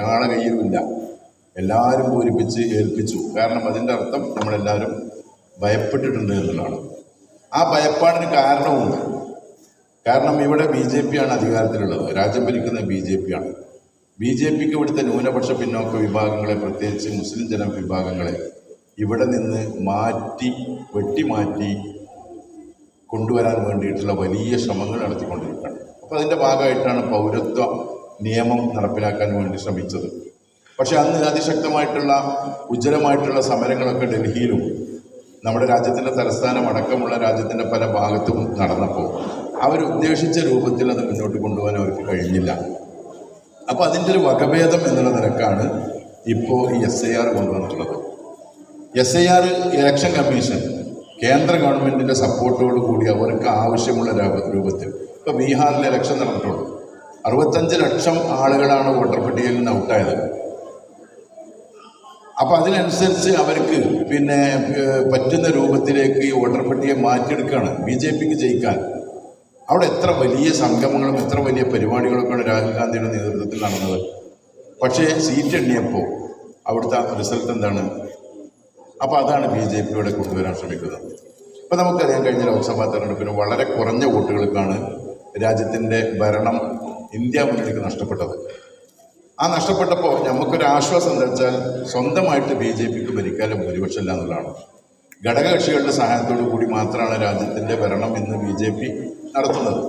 ഒരാളെ കയ്യിലുമില്ല. എല്ലാവരും പൂരിപ്പിച്ച് ഏൽപ്പിച്ചു. കാരണം അതിന്റെ അർത്ഥം നമ്മളെല്ലാവരും ഭയപ്പെട്ടിട്ടുണ്ട് എന്നുള്ളതാണ്. ആ ഭയപ്പാടിന് കാരണവുമുണ്ട്. കാരണം ഇവിടെ ബി ജെ പിയാണ് അധികാരത്തിലുള്ളത്. രാജ്യം ഭരിക്കുന്ന ബി ജെ പി ആണ് ബി ജെ പിക്ക് ഇവിടുത്തെ ന്യൂനപക്ഷ പിന്നോക്ക വിഭാഗങ്ങളെ പ്രത്യേകിച്ച് മുസ്ലിം ജന വിഭാഗങ്ങളെ ഇവിടെ നിന്ന് മാറ്റി വെട്ടിമാറ്റി കൊണ്ടുവരാൻ വേണ്ടിയിട്ടുള്ള വലിയ ശ്രമങ്ങൾ നടത്തിക്കൊണ്ടിരിക്കുകയാണ്. അപ്പോൾ അതിന്റെ ഭാഗമായിട്ടാണ് പൗരത്വ നിയമം നടപ്പിലാക്കാൻ വേണ്ടി ശ്രമിച്ചത്. പക്ഷേ അന്ന് അതിശക്തമായിട്ടുള്ള ഉജ്ജ്വലമായിട്ടുള്ള സമരങ്ങളൊക്കെ ഡൽഹിയിലും നമ്മുടെ രാജ്യത്തിന്റെ തലസ്ഥാനം അടക്കമുള്ള രാജ്യത്തിന്റെ പല ഭാഗത്തും നടന്നപ്പോൾ അവരുദ്ദേശിച്ച രൂപത്തിൽ അത് മുന്നോട്ട് കൊണ്ടുപോകാൻ അവർക്ക് കഴിഞ്ഞില്ല. അപ്പോൾ അതിന്റെ ഒരു വകഭേദം എന്നുള്ള നിരക്കാണ് ഇപ്പോൾ ഈ എസ് ഐ ആർ കൊണ്ടുവന്നിട്ടുള്ളത്. S I R election commission കേന്ദ്ര ഗവൺമെന്റിന്റെ സപ്പോർട്ടോട് കൂടി അവർക്ക് ആവശ്യമുള്ള രൂപത്തിൽ. ഇപ്പോൾ ബീഹാറിൽ ഇലക്ഷൻ നടന്നിട്ടുള്ളൂ. അറുപത്തഞ്ച് ലക്ഷം ആളുകളാണ് വോട്ടർ പട്ടികയിൽ നിന്ന് ഔട്ടായത്. അപ്പോൾ അതിനനുസരിച്ച് അവർക്ക് പിന്നെ പറ്റുന്ന രൂപത്തിലേക്ക് ഈ വോട്ടർ പട്ടിയെ മാറ്റിയെടുക്കുകയാണ് ബി ജെ പിക്ക് ജയിക്കാൻ. അവിടെ എത്ര വലിയ സംഗമങ്ങളും എത്ര വലിയ പരിപാടികളൊക്കെയാണ് രാഹുൽ ഗാന്ധിയുടെ നേതൃത്വത്തിൽ നടന്നത്. പക്ഷേ സീറ്റ് എണ്ണിയപ്പോൾ അവിടുത്തെ റിസൾട്ട് എന്താണ്? അപ്പോൾ അതാണ് ബി ജെ പിയുടെ കൊണ്ടുവരാൻ ശ്രമിക്കുന്നത്. ഇപ്പം നമുക്കറിയാം കഴിഞ്ഞ ലോക്സഭാ തെരഞ്ഞെടുപ്പിന് വളരെ കുറഞ്ഞ വോട്ടുകൾക്കാണ് രാജ്യത്തിന്റെ ഭരണം ഇന്ത്യ മുന്നിലേക്ക് നഷ്ടപ്പെട്ടത്. ആ നഷ്ടപ്പെട്ടപ്പോൾ നമുക്കൊരു ആശ്വാസം എന്താ വെച്ചാൽ സ്വന്തമായിട്ട് ബി ജെ പിക്ക് ഭരിക്കാനും ഭൂരിപക്ഷമില്ല എന്നുള്ളതാണ്. ഘടകകക്ഷികളുടെ സഹായത്തോടു കൂടി മാത്രമാണ് രാജ്യത്തിന്റെ ഭരണം ഇന്ന് ബി ജെ പി നടത്തുന്നത്.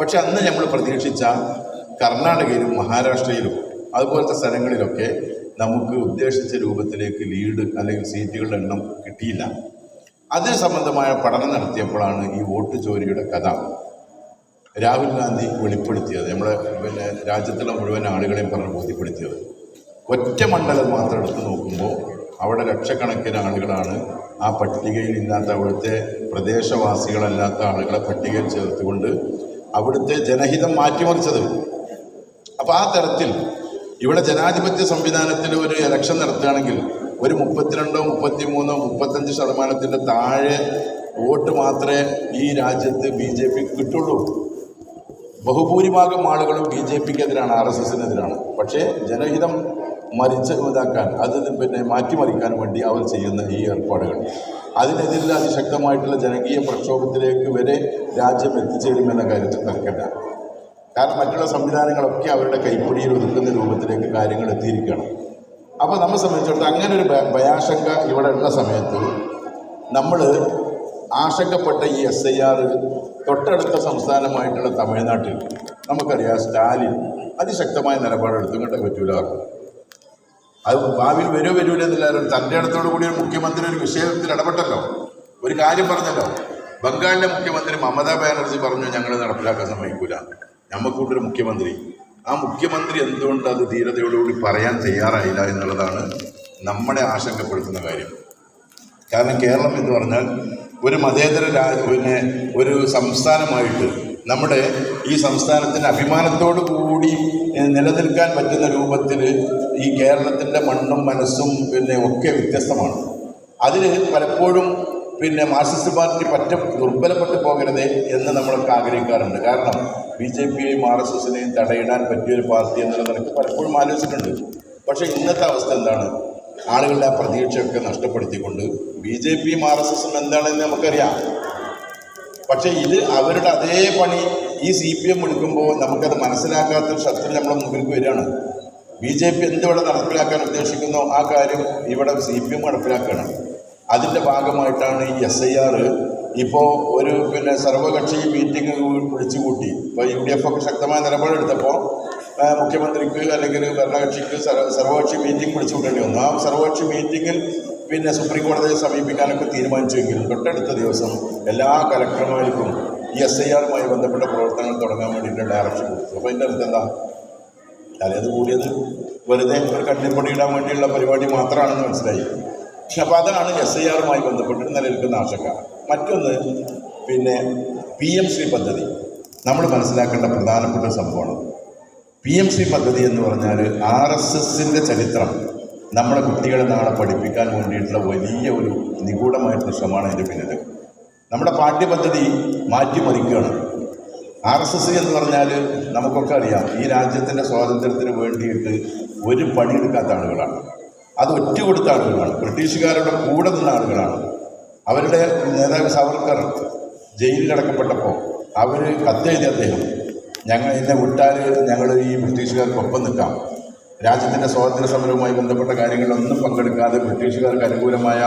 പക്ഷെ അന്ന് നമ്മൾ പ്രതീക്ഷിച്ച കർണാടകയിലും മഹാരാഷ്ട്രയിലും അതുപോലത്തെ സ്ഥലങ്ങളിലൊക്കെ നമുക്ക് ഉദ്ദേശിച്ച രൂപത്തിലേക്ക് ലീഡ് അല്ലെങ്കിൽ സീറ്റുകളുടെ എണ്ണം കിട്ടിയില്ല. അതിന് സംബന്ധമായ പഠനം നടത്തിയപ്പോഴാണ് ഈ വോട്ട് ചോരിയുടെ കഥ രാഹുൽ ഗാന്ധി വെളിപ്പെടുത്തിയത് നമ്മുടെ പിന്നെ രാജ്യത്തുള്ള മുഴുവൻ ആളുകളെയും പറഞ്ഞ് ബോധ്യപ്പെടുത്തിയത്. ഒറ്റ മണ്ഡലം മാത്രം എടുത്ത് നോക്കുമ്പോൾ അവിടെ ലക്ഷക്കണക്കിന് ആളുകളാണ് ആ പട്ടികയിൽ ഇല്ലാത്ത അവിടുത്തെ പ്രദേശവാസികളല്ലാത്ത ആളുകളെ പട്ടികയിൽ ചേർത്തുകൊണ്ട് അവിടുത്തെ ജനഹിതം മാറ്റിമറിച്ചത്. അപ്പോൾ ആ തരത്തിൽ ഇവിടെ ജനാധിപത്യ സംവിധാനത്തിൽ ഒരു ഇലക്ഷൻ നടത്തുകയാണെങ്കിൽ ഒരു മുപ്പത്തിരണ്ടോ മുപ്പത്തിമൂന്നോ മുപ്പത്തഞ്ച് ശതമാനത്തിന്റെ താഴെ വോട്ട് മാത്രമേ ഈ രാജ്യത്ത് ബി ജെ പിക്ക് കിട്ടുള്ളൂ. ബഹുഭൂരിഭാഗം ആളുകളും ബി ജെ പിക്ക് എതിരാണ് ആർ എസ് എസിനെതിരാണ്. പക്ഷേ ജനഹിതം മരിച്ച ഇതാക്കാൻ അത് പിന്നെ മാറ്റിമറിക്കാൻ വേണ്ടി അവർ ചെയ്യുന്ന ഈ ഏർപ്പാടുകൾ. അതിനെതിരെ അതിശക്തമായിട്ടുള്ള ജനകീയ പ്രക്ഷോഭത്തിലേക്ക് വരെ രാജ്യം എത്തിച്ചേരുമെന്ന കാര്യത്തിൽ തർക്കമില്ല. കാരണം മറ്റുള്ള സംവിധാനങ്ങളൊക്കെ അവരുടെ കൈപ്പിടിയിൽ ഒതുക്കുന്ന രൂപത്തിലേക്ക് കാര്യങ്ങൾ എത്തിയിരിക്കണം അപ്പോൾ നമ്മെ സംബന്ധിച്ചിടത്തോളം അങ്ങനെ ഒരു ഭയാശങ്ക ഇവിടെ ഉള്ള സമയത്ത് നമ്മൾ ആശങ്കപ്പെട്ട ഈ എസ് ഐ ആർ തൊട്ടടുത്ത സംസ്ഥാനമായിട്ടുള്ള തമിഴ്നാട്ടിൽ. നമുക്കറിയാം സ്റ്റാലിൻ അതിശക്തമായ നിലപാടെടുത്തു കണ്ടേ പറ്റൂല. അത് ഭാവിയിൽ വരുമോ വരൂല എന്നില്ലാരും തന്റെ അടുത്തോടു കൂടി ഒരു മുഖ്യമന്ത്രി ഒരു വിഷയത്തിൽ ഇടപെട്ടല്ലോ. ഒരു കാര്യം പറഞ്ഞല്ലോ. ബംഗാളിലെ മുഖ്യമന്ത്രി മമതാ ബാനർജി പറഞ്ഞു ഞങ്ങൾ നടപ്പിലാക്കാൻ സമ്മതിക്കൂല. നമുക്കൂട്ടൊരു മുഖ്യമന്ത്രി. ആ മുഖ്യമന്ത്രി എന്തുകൊണ്ട് അത് ധീരതയോടുകൂടി പറയാൻ തയ്യാറായില്ല എന്നുള്ളതാണ് നമ്മളെ ആശങ്കപ്പെടുത്തുന്ന കാര്യം. കാരണം കേരളം എന്ന് പറഞ്ഞാൽ ഒരു മതേതര രാ പിന്നെ ഒരു സംസ്ഥാനമായിട്ട് നമ്മുടെ ഈ സംസ്ഥാനത്തിന് അഭിമാനത്തോടു കൂടി നിലനിൽക്കാൻ പറ്റുന്ന രൂപത്തിൽ ഈ കേരളത്തിന്റെ മണ്ണും മനസ്സും പിന്നെ ഒക്കെ വ്യത്യസ്തമാണ്. അതിന് പലപ്പോഴും പിന്നെ മാർക്സിസ്റ്റ് പാർട്ടി പറ്റ ദുർബലപ്പെട്ടു പോകരുത് എന്ന് നമ്മളൊക്കെ ആഗ്രഹിക്കാറുണ്ട്. കാരണം ബി ജെ പിയെയും ആർ എസ് എസിനെയും തടയിടാൻ പറ്റിയൊരു പാർട്ടി എന്നുള്ള നിലയ്ക്ക് പലപ്പോഴും ആലോചിച്ചിട്ടുണ്ട്. പക്ഷേ ഇന്നത്തെ അവസ്ഥ എന്താണ്? ആളുകളുടെ ആ പ്രതീക്ഷയൊക്കെ നഷ്ടപ്പെടുത്തിക്കൊണ്ട് ബി ജെ പിയും ആർ എസ് എസും എന്താണെന്ന് നമുക്കറിയാം. പക്ഷേ ഇത് അവരുടെ അതേ പണി ഈ സി പി എം എടുക്കുമ്പോൾ നമുക്കത് മനസ്സിലാക്കാത്ത ശത്രു നമ്മളെ മുമ്പിലേക്ക് വരികയാണ്. ബി ജെ പി എന്തിവിടെ നടപ്പിലാക്കാൻ ഉദ്ദേശിക്കുന്നോ ആ കാര്യം ഇവിടെ സി പി എം നടപ്പിലാക്കുകയാണ്. അതിന്റെ ഭാഗമായിട്ടാണ് ഈ എസ് ഐ ആർ ഇപ്പോൾ ഒരു പിന്നെ സർവകക്ഷി മീറ്റിംഗ് വിളിച്ചു കൂട്ടി ഇപ്പോൾ യു ഡി എഫ് ഒക്കെ ശക്തമായ നിലപാടെടുത്തപ്പോൾ മുഖ്യമന്ത്രിക്ക് അല്ലെങ്കിൽ ഭരണകക്ഷിക്ക് സർവ സർവകക്ഷി മീറ്റിംഗ് വിളിച്ചു കൂട്ടേണ്ടി വന്നു. ആ സർവകക്ഷി മീറ്റിങ്ങിൽ പിന്നെ സുപ്രീം കോടതിയെ സമീപിക്കാനൊക്കെ തീരുമാനിച്ചുവെങ്കിലും തൊട്ടടുത്ത ദിവസം എല്ലാ കലക്ടർമാർക്കും ഈ എസ് ഐ ആറുമായി ബന്ധപ്പെട്ട പ്രവർത്തനങ്ങൾ തുടങ്ങാൻ വേണ്ടിയിട്ട് ഡയറക്ഷൻ കൊടുത്തു. അപ്പോൾ എന്റെ അടുത്ത് എന്താ? തലേത് കൂടിയത് വെറുതെ ഒരു കണ്ണിപ്പൊടി ഇടാൻ വേണ്ടിയുള്ള പരിപാടി മാത്രമാണെന്ന് മനസ്സിലായി. അപ്പോൾ അതാണ് എസ് ഐ ആറുമായി ബന്ധപ്പെട്ട് നിലനിൽക്കുന്ന ആശങ്ക. മറ്റൊന്ന് പിന്നെ പി എം ശ്രീ പദ്ധതി. നമ്മൾ മനസ്സിലാക്കേണ്ട പ്രധാനപ്പെട്ട സംഭവമാണ് പി എം സി പദ്ധതി എന്ന് പറഞ്ഞാൽ ആർ എസ് എസിന്റെ ചരിത്രം നമ്മുടെ കുട്ടികളെ നാളെ പഠിപ്പിക്കാൻ വേണ്ടിയിട്ടുള്ള വലിയ ഒരു നിഗൂഢമായിട്ടുള്ള ശ്രമമാണ് അതിന്റെ പിന്നിൽ. നമ്മുടെ പാഠ്യപദ്ധതി മാറ്റിമറിക്കുകയാണ്. ആർ എസ് എസ് എന്ന് പറഞ്ഞാൽ നമുക്കൊക്കെ അറിയാം ഈ രാജ്യത്തിന്റെ സ്വാതന്ത്ര്യത്തിന് വേണ്ടിയിട്ട് ഒരു പണിയെടുക്കാത്ത ആളുകളാണ്. അത് ഒറ്റ കൊടുത്ത ആളുകളാണ്. ബ്രിട്ടീഷുകാരുടെ കൂടെ നിന്ന ആളുകളാണ്. അവരുടെ നേതാവ് സവർക്കർ ജയിലിലടക്കപ്പെട്ടപ്പോൾ അവർ കത്തെഴുതി അദ്ദേഹം ഞങ്ങൾ എന്നെ വിട്ടാൽ ഞങ്ങൾ ഈ ബ്രിട്ടീഷുകാർക്കൊപ്പം നിൽക്കാം. രാജ്യത്തിന്റെ സ്വാതന്ത്ര്യ സമരവുമായി ബന്ധപ്പെട്ട കാര്യങ്ങളൊന്നും പങ്കെടുക്കാതെ ബ്രിട്ടീഷുകാർക്ക് അനുകൂലമായ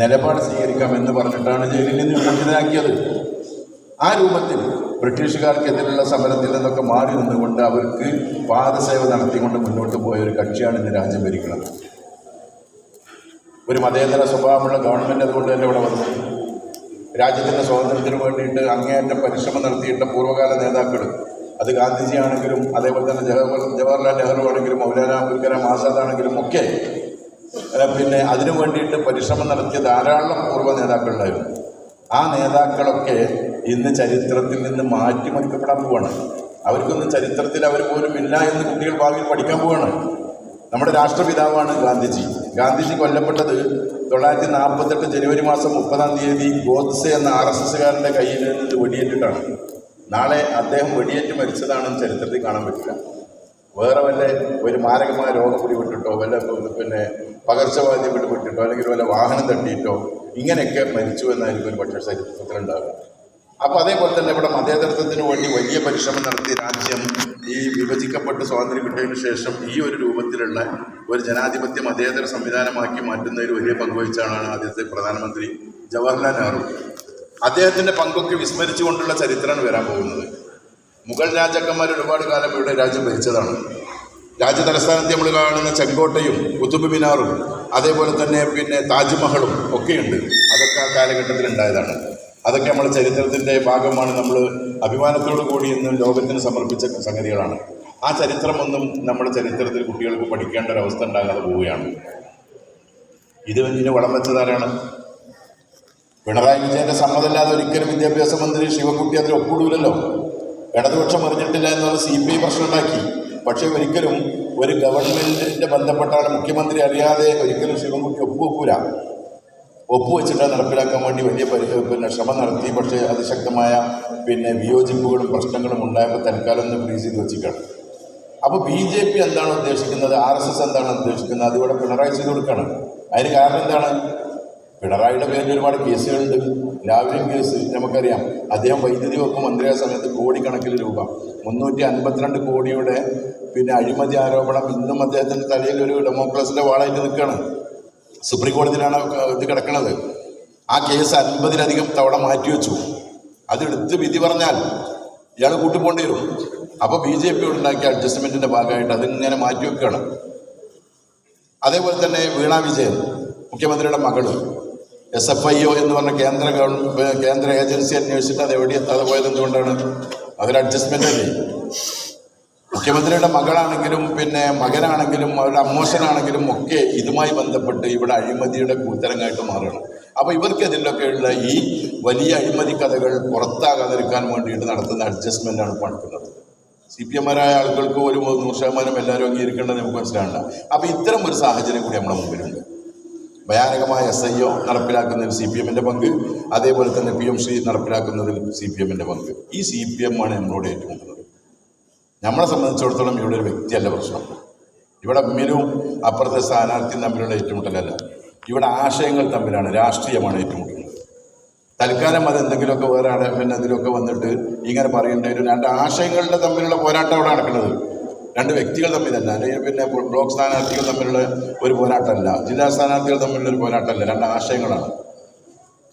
നിലപാട് സ്വീകരിക്കാം എന്ന് പറഞ്ഞിട്ടാണ് ജയിലിൽ നിന്ന് വിമോചിതരാക്കിയത് ആ രൂപത്തിൽ ബ്രിട്ടീഷുകാർക്കെതിരെയുള്ള സമരത്തിൽ നിന്നൊക്കെ മാറി നിന്നുകൊണ്ട് അവർക്ക് പാദസേവ നടത്തിക്കൊണ്ട് മുന്നോട്ട് പോയ ഒരു കക്ഷിയാണ് ഇന്ന് രാജ്യം ഭരിക്കുന്നത്. ഒരു മതേതര സ്വഭാവമുള്ള ഗവൺമെന്റ് അതുകൊണ്ട് തന്നെ ഇവിടെ വന്നു. രാജ്യത്തിന്റെ സ്വാതന്ത്ര്യത്തിന് വേണ്ടിയിട്ട് അങ്ങേയറ്റം പരിശ്രമം നടത്തിയിട്ട പൂർവകാല നേതാക്കൾ അത് ഗാന്ധിജി ആണെങ്കിലും അതേപോലെ തന്നെ ജവഹർ ജവഹർലാൽ നെഹ്റു ആണെങ്കിലും മൗലാന അബുൽ കലാം ആസാദ് ആണെങ്കിലും ഒക്കെ പിന്നെ അതിനു വേണ്ടിയിട്ട് പരിശ്രമം നടത്തിയ ധാരാളം പൂർവ നേതാക്കളുണ്ടായിരുന്നു. ആ നേതാക്കളൊക്കെ ഇന്ന് ചരിത്രത്തിൽ നിന്ന് മാറ്റിമറിക്കപ്പെടാൻ പോവാണ്. അവർക്കൊന്നും ചരിത്രത്തിൽ അവർ പോലും ഇല്ല എന്ന് കുട്ടികൾ ഭാവിയിൽ പഠിക്കാൻ പോവാണ്. നമ്മുടെ രാഷ്ട്രപിതാവാണ് ഗാന്ധിജി. ഗാന്ധിജി കൊല്ലപ്പെട്ടത് തൊള്ളായിരത്തി നാൽപ്പത്തെട്ട് ജനുവരി മാസം മുപ്പതാം തീയതി ഗോഡ്സെ എന്ന ആർ എസ് എസ്സുകാരന്റെ കയ്യിൽ നിന്ന് വെടിയേറ്റിട്ടാണ്. നാളെ അദ്ദേഹം വെടിയേറ്റ് മരിച്ചതാണെന്ന് ചരിത്രത്തിൽ കാണാൻ പറ്റില്ല. വേറെ വല്ല ഒരു മാരകമായ രോഗം പിടിപെട്ടിട്ടോ വല്ല പിന്നെ പകർച്ചവ്യാധി പിടിപെട്ടിട്ടോ അല്ലെങ്കിൽ വല്ല വാഹനം തട്ടിയിട്ടോ ഇങ്ങനെയൊക്കെ മരിച്ചു എന്നായിരിക്കും ഒരു പക്ഷേ ചരിത്രത്തിലുണ്ടാകുക അപ്പോൾ അതേപോലെ തന്നെ ഇവിടെ മതേതരത്വത്തിന് വേണ്ടി വലിയ പരിശ്രമം നടത്തിയ രാജ്യം ഈ വിഭജിക്കപ്പെട്ട് സ്വാതന്ത്ര്യം കിട്ടിയതിനു ശേഷം ഈ ഒരു രൂപത്തിലുള്ള ഒരു ജനാധിപത്യ മതേതര സംവിധാനമാക്കി മാറ്റുന്നതിൽ വലിയ പങ്കുവഹിച്ചാണ് ആദ്യത്തെ പ്രധാനമന്ത്രി ജവഹർലാൽ നെഹ്റു. അദ്ദേഹത്തിന്റെ പങ്കൊക്കെ വിസ്മരിച്ചുകൊണ്ടുള്ള ചരിത്രമാണ് വരാൻ പോകുന്നത്. മുഗൾ രാജാക്കന്മാർ ഒരുപാട് കാലം ഇവിടെ രാജ്യം ഭരിച്ചതാണ്. രാജ്യ തലസ്ഥാനത്ത് നമ്മൾ കാണുന്ന ചെങ്കോട്ടയും കുത്തുബ് മിനാറും അതേപോലെ തന്നെ പിന്നെ താജ്മഹലും ഒക്കെയുണ്ട്. അതൊക്കെ ആ കാലഘട്ടത്തിൽ ഉണ്ടായതാണ്. അതൊക്കെ നമ്മുടെ ചരിത്രത്തിന്റെ ഭാഗമാണ്. നമ്മൾ അഭിമാനത്തോടു കൂടി ഇന്ന് ലോകത്തിന് സമർപ്പിച്ച സംഗതികളാണ്. ആ ചരിത്രമൊന്നും നമ്മുടെ ചരിത്രത്തിൽ കുട്ടികൾക്ക് പഠിക്കേണ്ട ഒരു അവസ്ഥ ഉണ്ടാകാതെ പോവുകയാണ്. ഇത് ഇതിന് വളം വെച്ചതാരാണ്? പിണറായി വിജയന്റെ സമ്മതമില്ലാതെ ഒരിക്കലും വിദ്യാഭ്യാസ മന്ത്രി ശിവൻകുട്ടി അതിൽ ഒപ്പിടൂലല്ലോ. ഇടതുപക്ഷം അറിഞ്ഞിട്ടില്ല എന്നുള്ള സി പി ഐ പ്രശ്നം ഉണ്ടാക്കി പക്ഷേ ഒരിക്കലും ഒരു ഗവൺമെന്റിന്റെ ബന്ധപ്പെട്ടാണ് മുഖ്യമന്ത്രി അറിയാതെ ഒരിക്കലും ശിവൻകുട്ടി ഒപ്പുവെക്കൂല ഒപ്പുവെച്ചിട്ട് നടപ്പിലാക്കാൻ വേണ്ടി വലിയ പരി പിന്നെ ശ്രമം നടത്തി. പക്ഷേ അതിശക്തമായ പിന്നെ വിയോജിപ്പുകളും പ്രശ്നങ്ങളും ഉണ്ടായപ്പോൾ തൽക്കാലം ഒന്ന് ഫ്രീസ് ചെയ്ത് വെച്ചിട്ടാണ് അപ്പോൾ ബി ജെ പി എന്താണ് ഉദ്ദേശിക്കുന്നത്? ആർ എസ് എസ് എന്താണ് ഉദ്ദേശിക്കുന്നത്? അതിവിടെ പിണറായി ചെയ്ത് കൊടുക്കുകയാണ്. അതിന് കാരണം എന്താണ്? പിണറായിയുടെ പേരിൽ ഒരുപാട് കേസുകളുണ്ട്. ലാവ്ലിൻ കേസ് നമുക്കറിയാം. അദ്ദേഹം വൈദ്യുതി വകുപ്പ് മന്ത്രിയായ സമയത്ത് കോടിക്കണക്കിന് രൂപ മുന്നൂറ്റി അൻപത്തിരണ്ട് കോടിയുടെ പിന്നെ അഴിമതി ആരോപണം. ഇന്നും അദ്ദേഹത്തിന്റെ തലയിൽ ഒരു ഡെമോക്രസിന്റെ വാളായിട്ട് നിൽക്കുകയാണ്. സുപ്രീം കോടതിയിലാണ് ഇത് കിടക്കുന്നത്. ആ കേസ് അൻപതിലധികം തവണ മാറ്റിവെച്ചു. അതെടുത്ത് വിധി പറഞ്ഞാൽ ഇയാൾ കൂട്ടിപ്പോണ്ടി വരും. അപ്പോൾ ബി ജെ പി ഉണ്ടാക്കിയ അഡ്ജസ്റ്റ്മെന്റിന്റെ ഭാഗമായിട്ട് അതിങ്ങനെ മാറ്റിവെക്കുകയാണ്. അതേപോലെ തന്നെ വീണ വിജയൻ മുഖ്യമന്ത്രിയുടെ മകൾ. എസ് എഫ് ഐ ഒ എന്ന് പറഞ്ഞ കേന്ദ്ര ഗവൺമെന്റ് കേന്ദ്ര ഏജൻസി അന്വേഷിച്ചിട്ട് അത് എവിടെ എത്താതെ പോയത് എന്തുകൊണ്ടാണ്? അതൊരു അഡ്ജസ്റ്റ്മെന്റ് അല്ലേ? മുഖ്യമന്ത്രിയുടെ മകളാണെങ്കിലും പിന്നെ മകനാണെങ്കിലും അവരുടെ അമ്മോശനാണെങ്കിലും ഒക്കെ ഇതുമായി ബന്ധപ്പെട്ട് ഇവിടെ അഴിമതിയുടെ കൂത്തരങ്ങായിട്ട് മാറുകയാണ് അപ്പോൾ ഇവർക്കെതിലൊക്കെയുള്ള ഈ വലിയ അഴിമതി കഥകൾ പുറത്താകാതിരിക്കാൻ വേണ്ടിയിട്ട് നടത്തുന്ന അഡ്ജസ്റ്റ്മെന്റാണ് പണിക്കുന്നത്. സി പി എമ്മാരായ ആളുകൾക്ക് ഒരു നൂറ് ശതമാനം എല്ലാവരും അംഗീകരിക്കേണ്ടത് നമുക്ക് മനസ്സിലാകണ്ട അപ്പോൾ ഇത്തരം ഒരു സാഹചര്യം കൂടി നമ്മുടെ മുമ്പിലുണ്ട്. ഭയാനകമായ എസ് ഐ ഒ നടപ്പിലാക്കുന്നതിൽ സി പി എമ്മിന്റെ പങ്ക് അതേപോലെ തന്നെ പി എം ശ്രീ നടപ്പിലാക്കുന്നതിൽ സി പി എമ്മിന്റെ പങ്ക്. ഈ സി പി എം ആണ് നമ്മളോട് ഏറ്റുമുട്ടുന്നത്. നമ്മളെ സംബന്ധിച്ചിടത്തോളം ഇവിടെ ഒരു വ്യക്തിയല്ല പ്രശ്നം. ഇവിടെ മിലും അപ്പുറത്തെ സ്ഥാനാർത്ഥിയും തമ്മിലുള്ള ഏറ്റുമുട്ടലല്ല. ഇവിടെ ആശയങ്ങൾ തമ്മിലാണ് രാഷ്ട്രീയമാണ് ഏറ്റുമുട്ടുന്നത്. തൽക്കാലം അത് എന്തെങ്കിലുമൊക്കെ വേറെ പിന്നെ ഇതിലൊക്കെ വന്നിട്ട് ഇങ്ങനെ പറയേണ്ടി വരും. രണ്ട് ആശയങ്ങളുടെ തമ്മിലുള്ള പോരാട്ടം അവിടെ നടക്കുന്നത്. രണ്ട് വ്യക്തികൾ തമ്മിലല്ല. അല്ലെങ്കിൽ പിന്നെ ബ്ലോക്ക് സ്ഥാനാർത്ഥികൾ തമ്മിലുള്ള ഒരു പോരാട്ടമല്ല. ജില്ലാ സ്ഥാനാർത്ഥികൾ തമ്മിലുള്ള ഒരു പോരാട്ടമല്ല. രണ്ട് ആശയങ്ങളാണ്.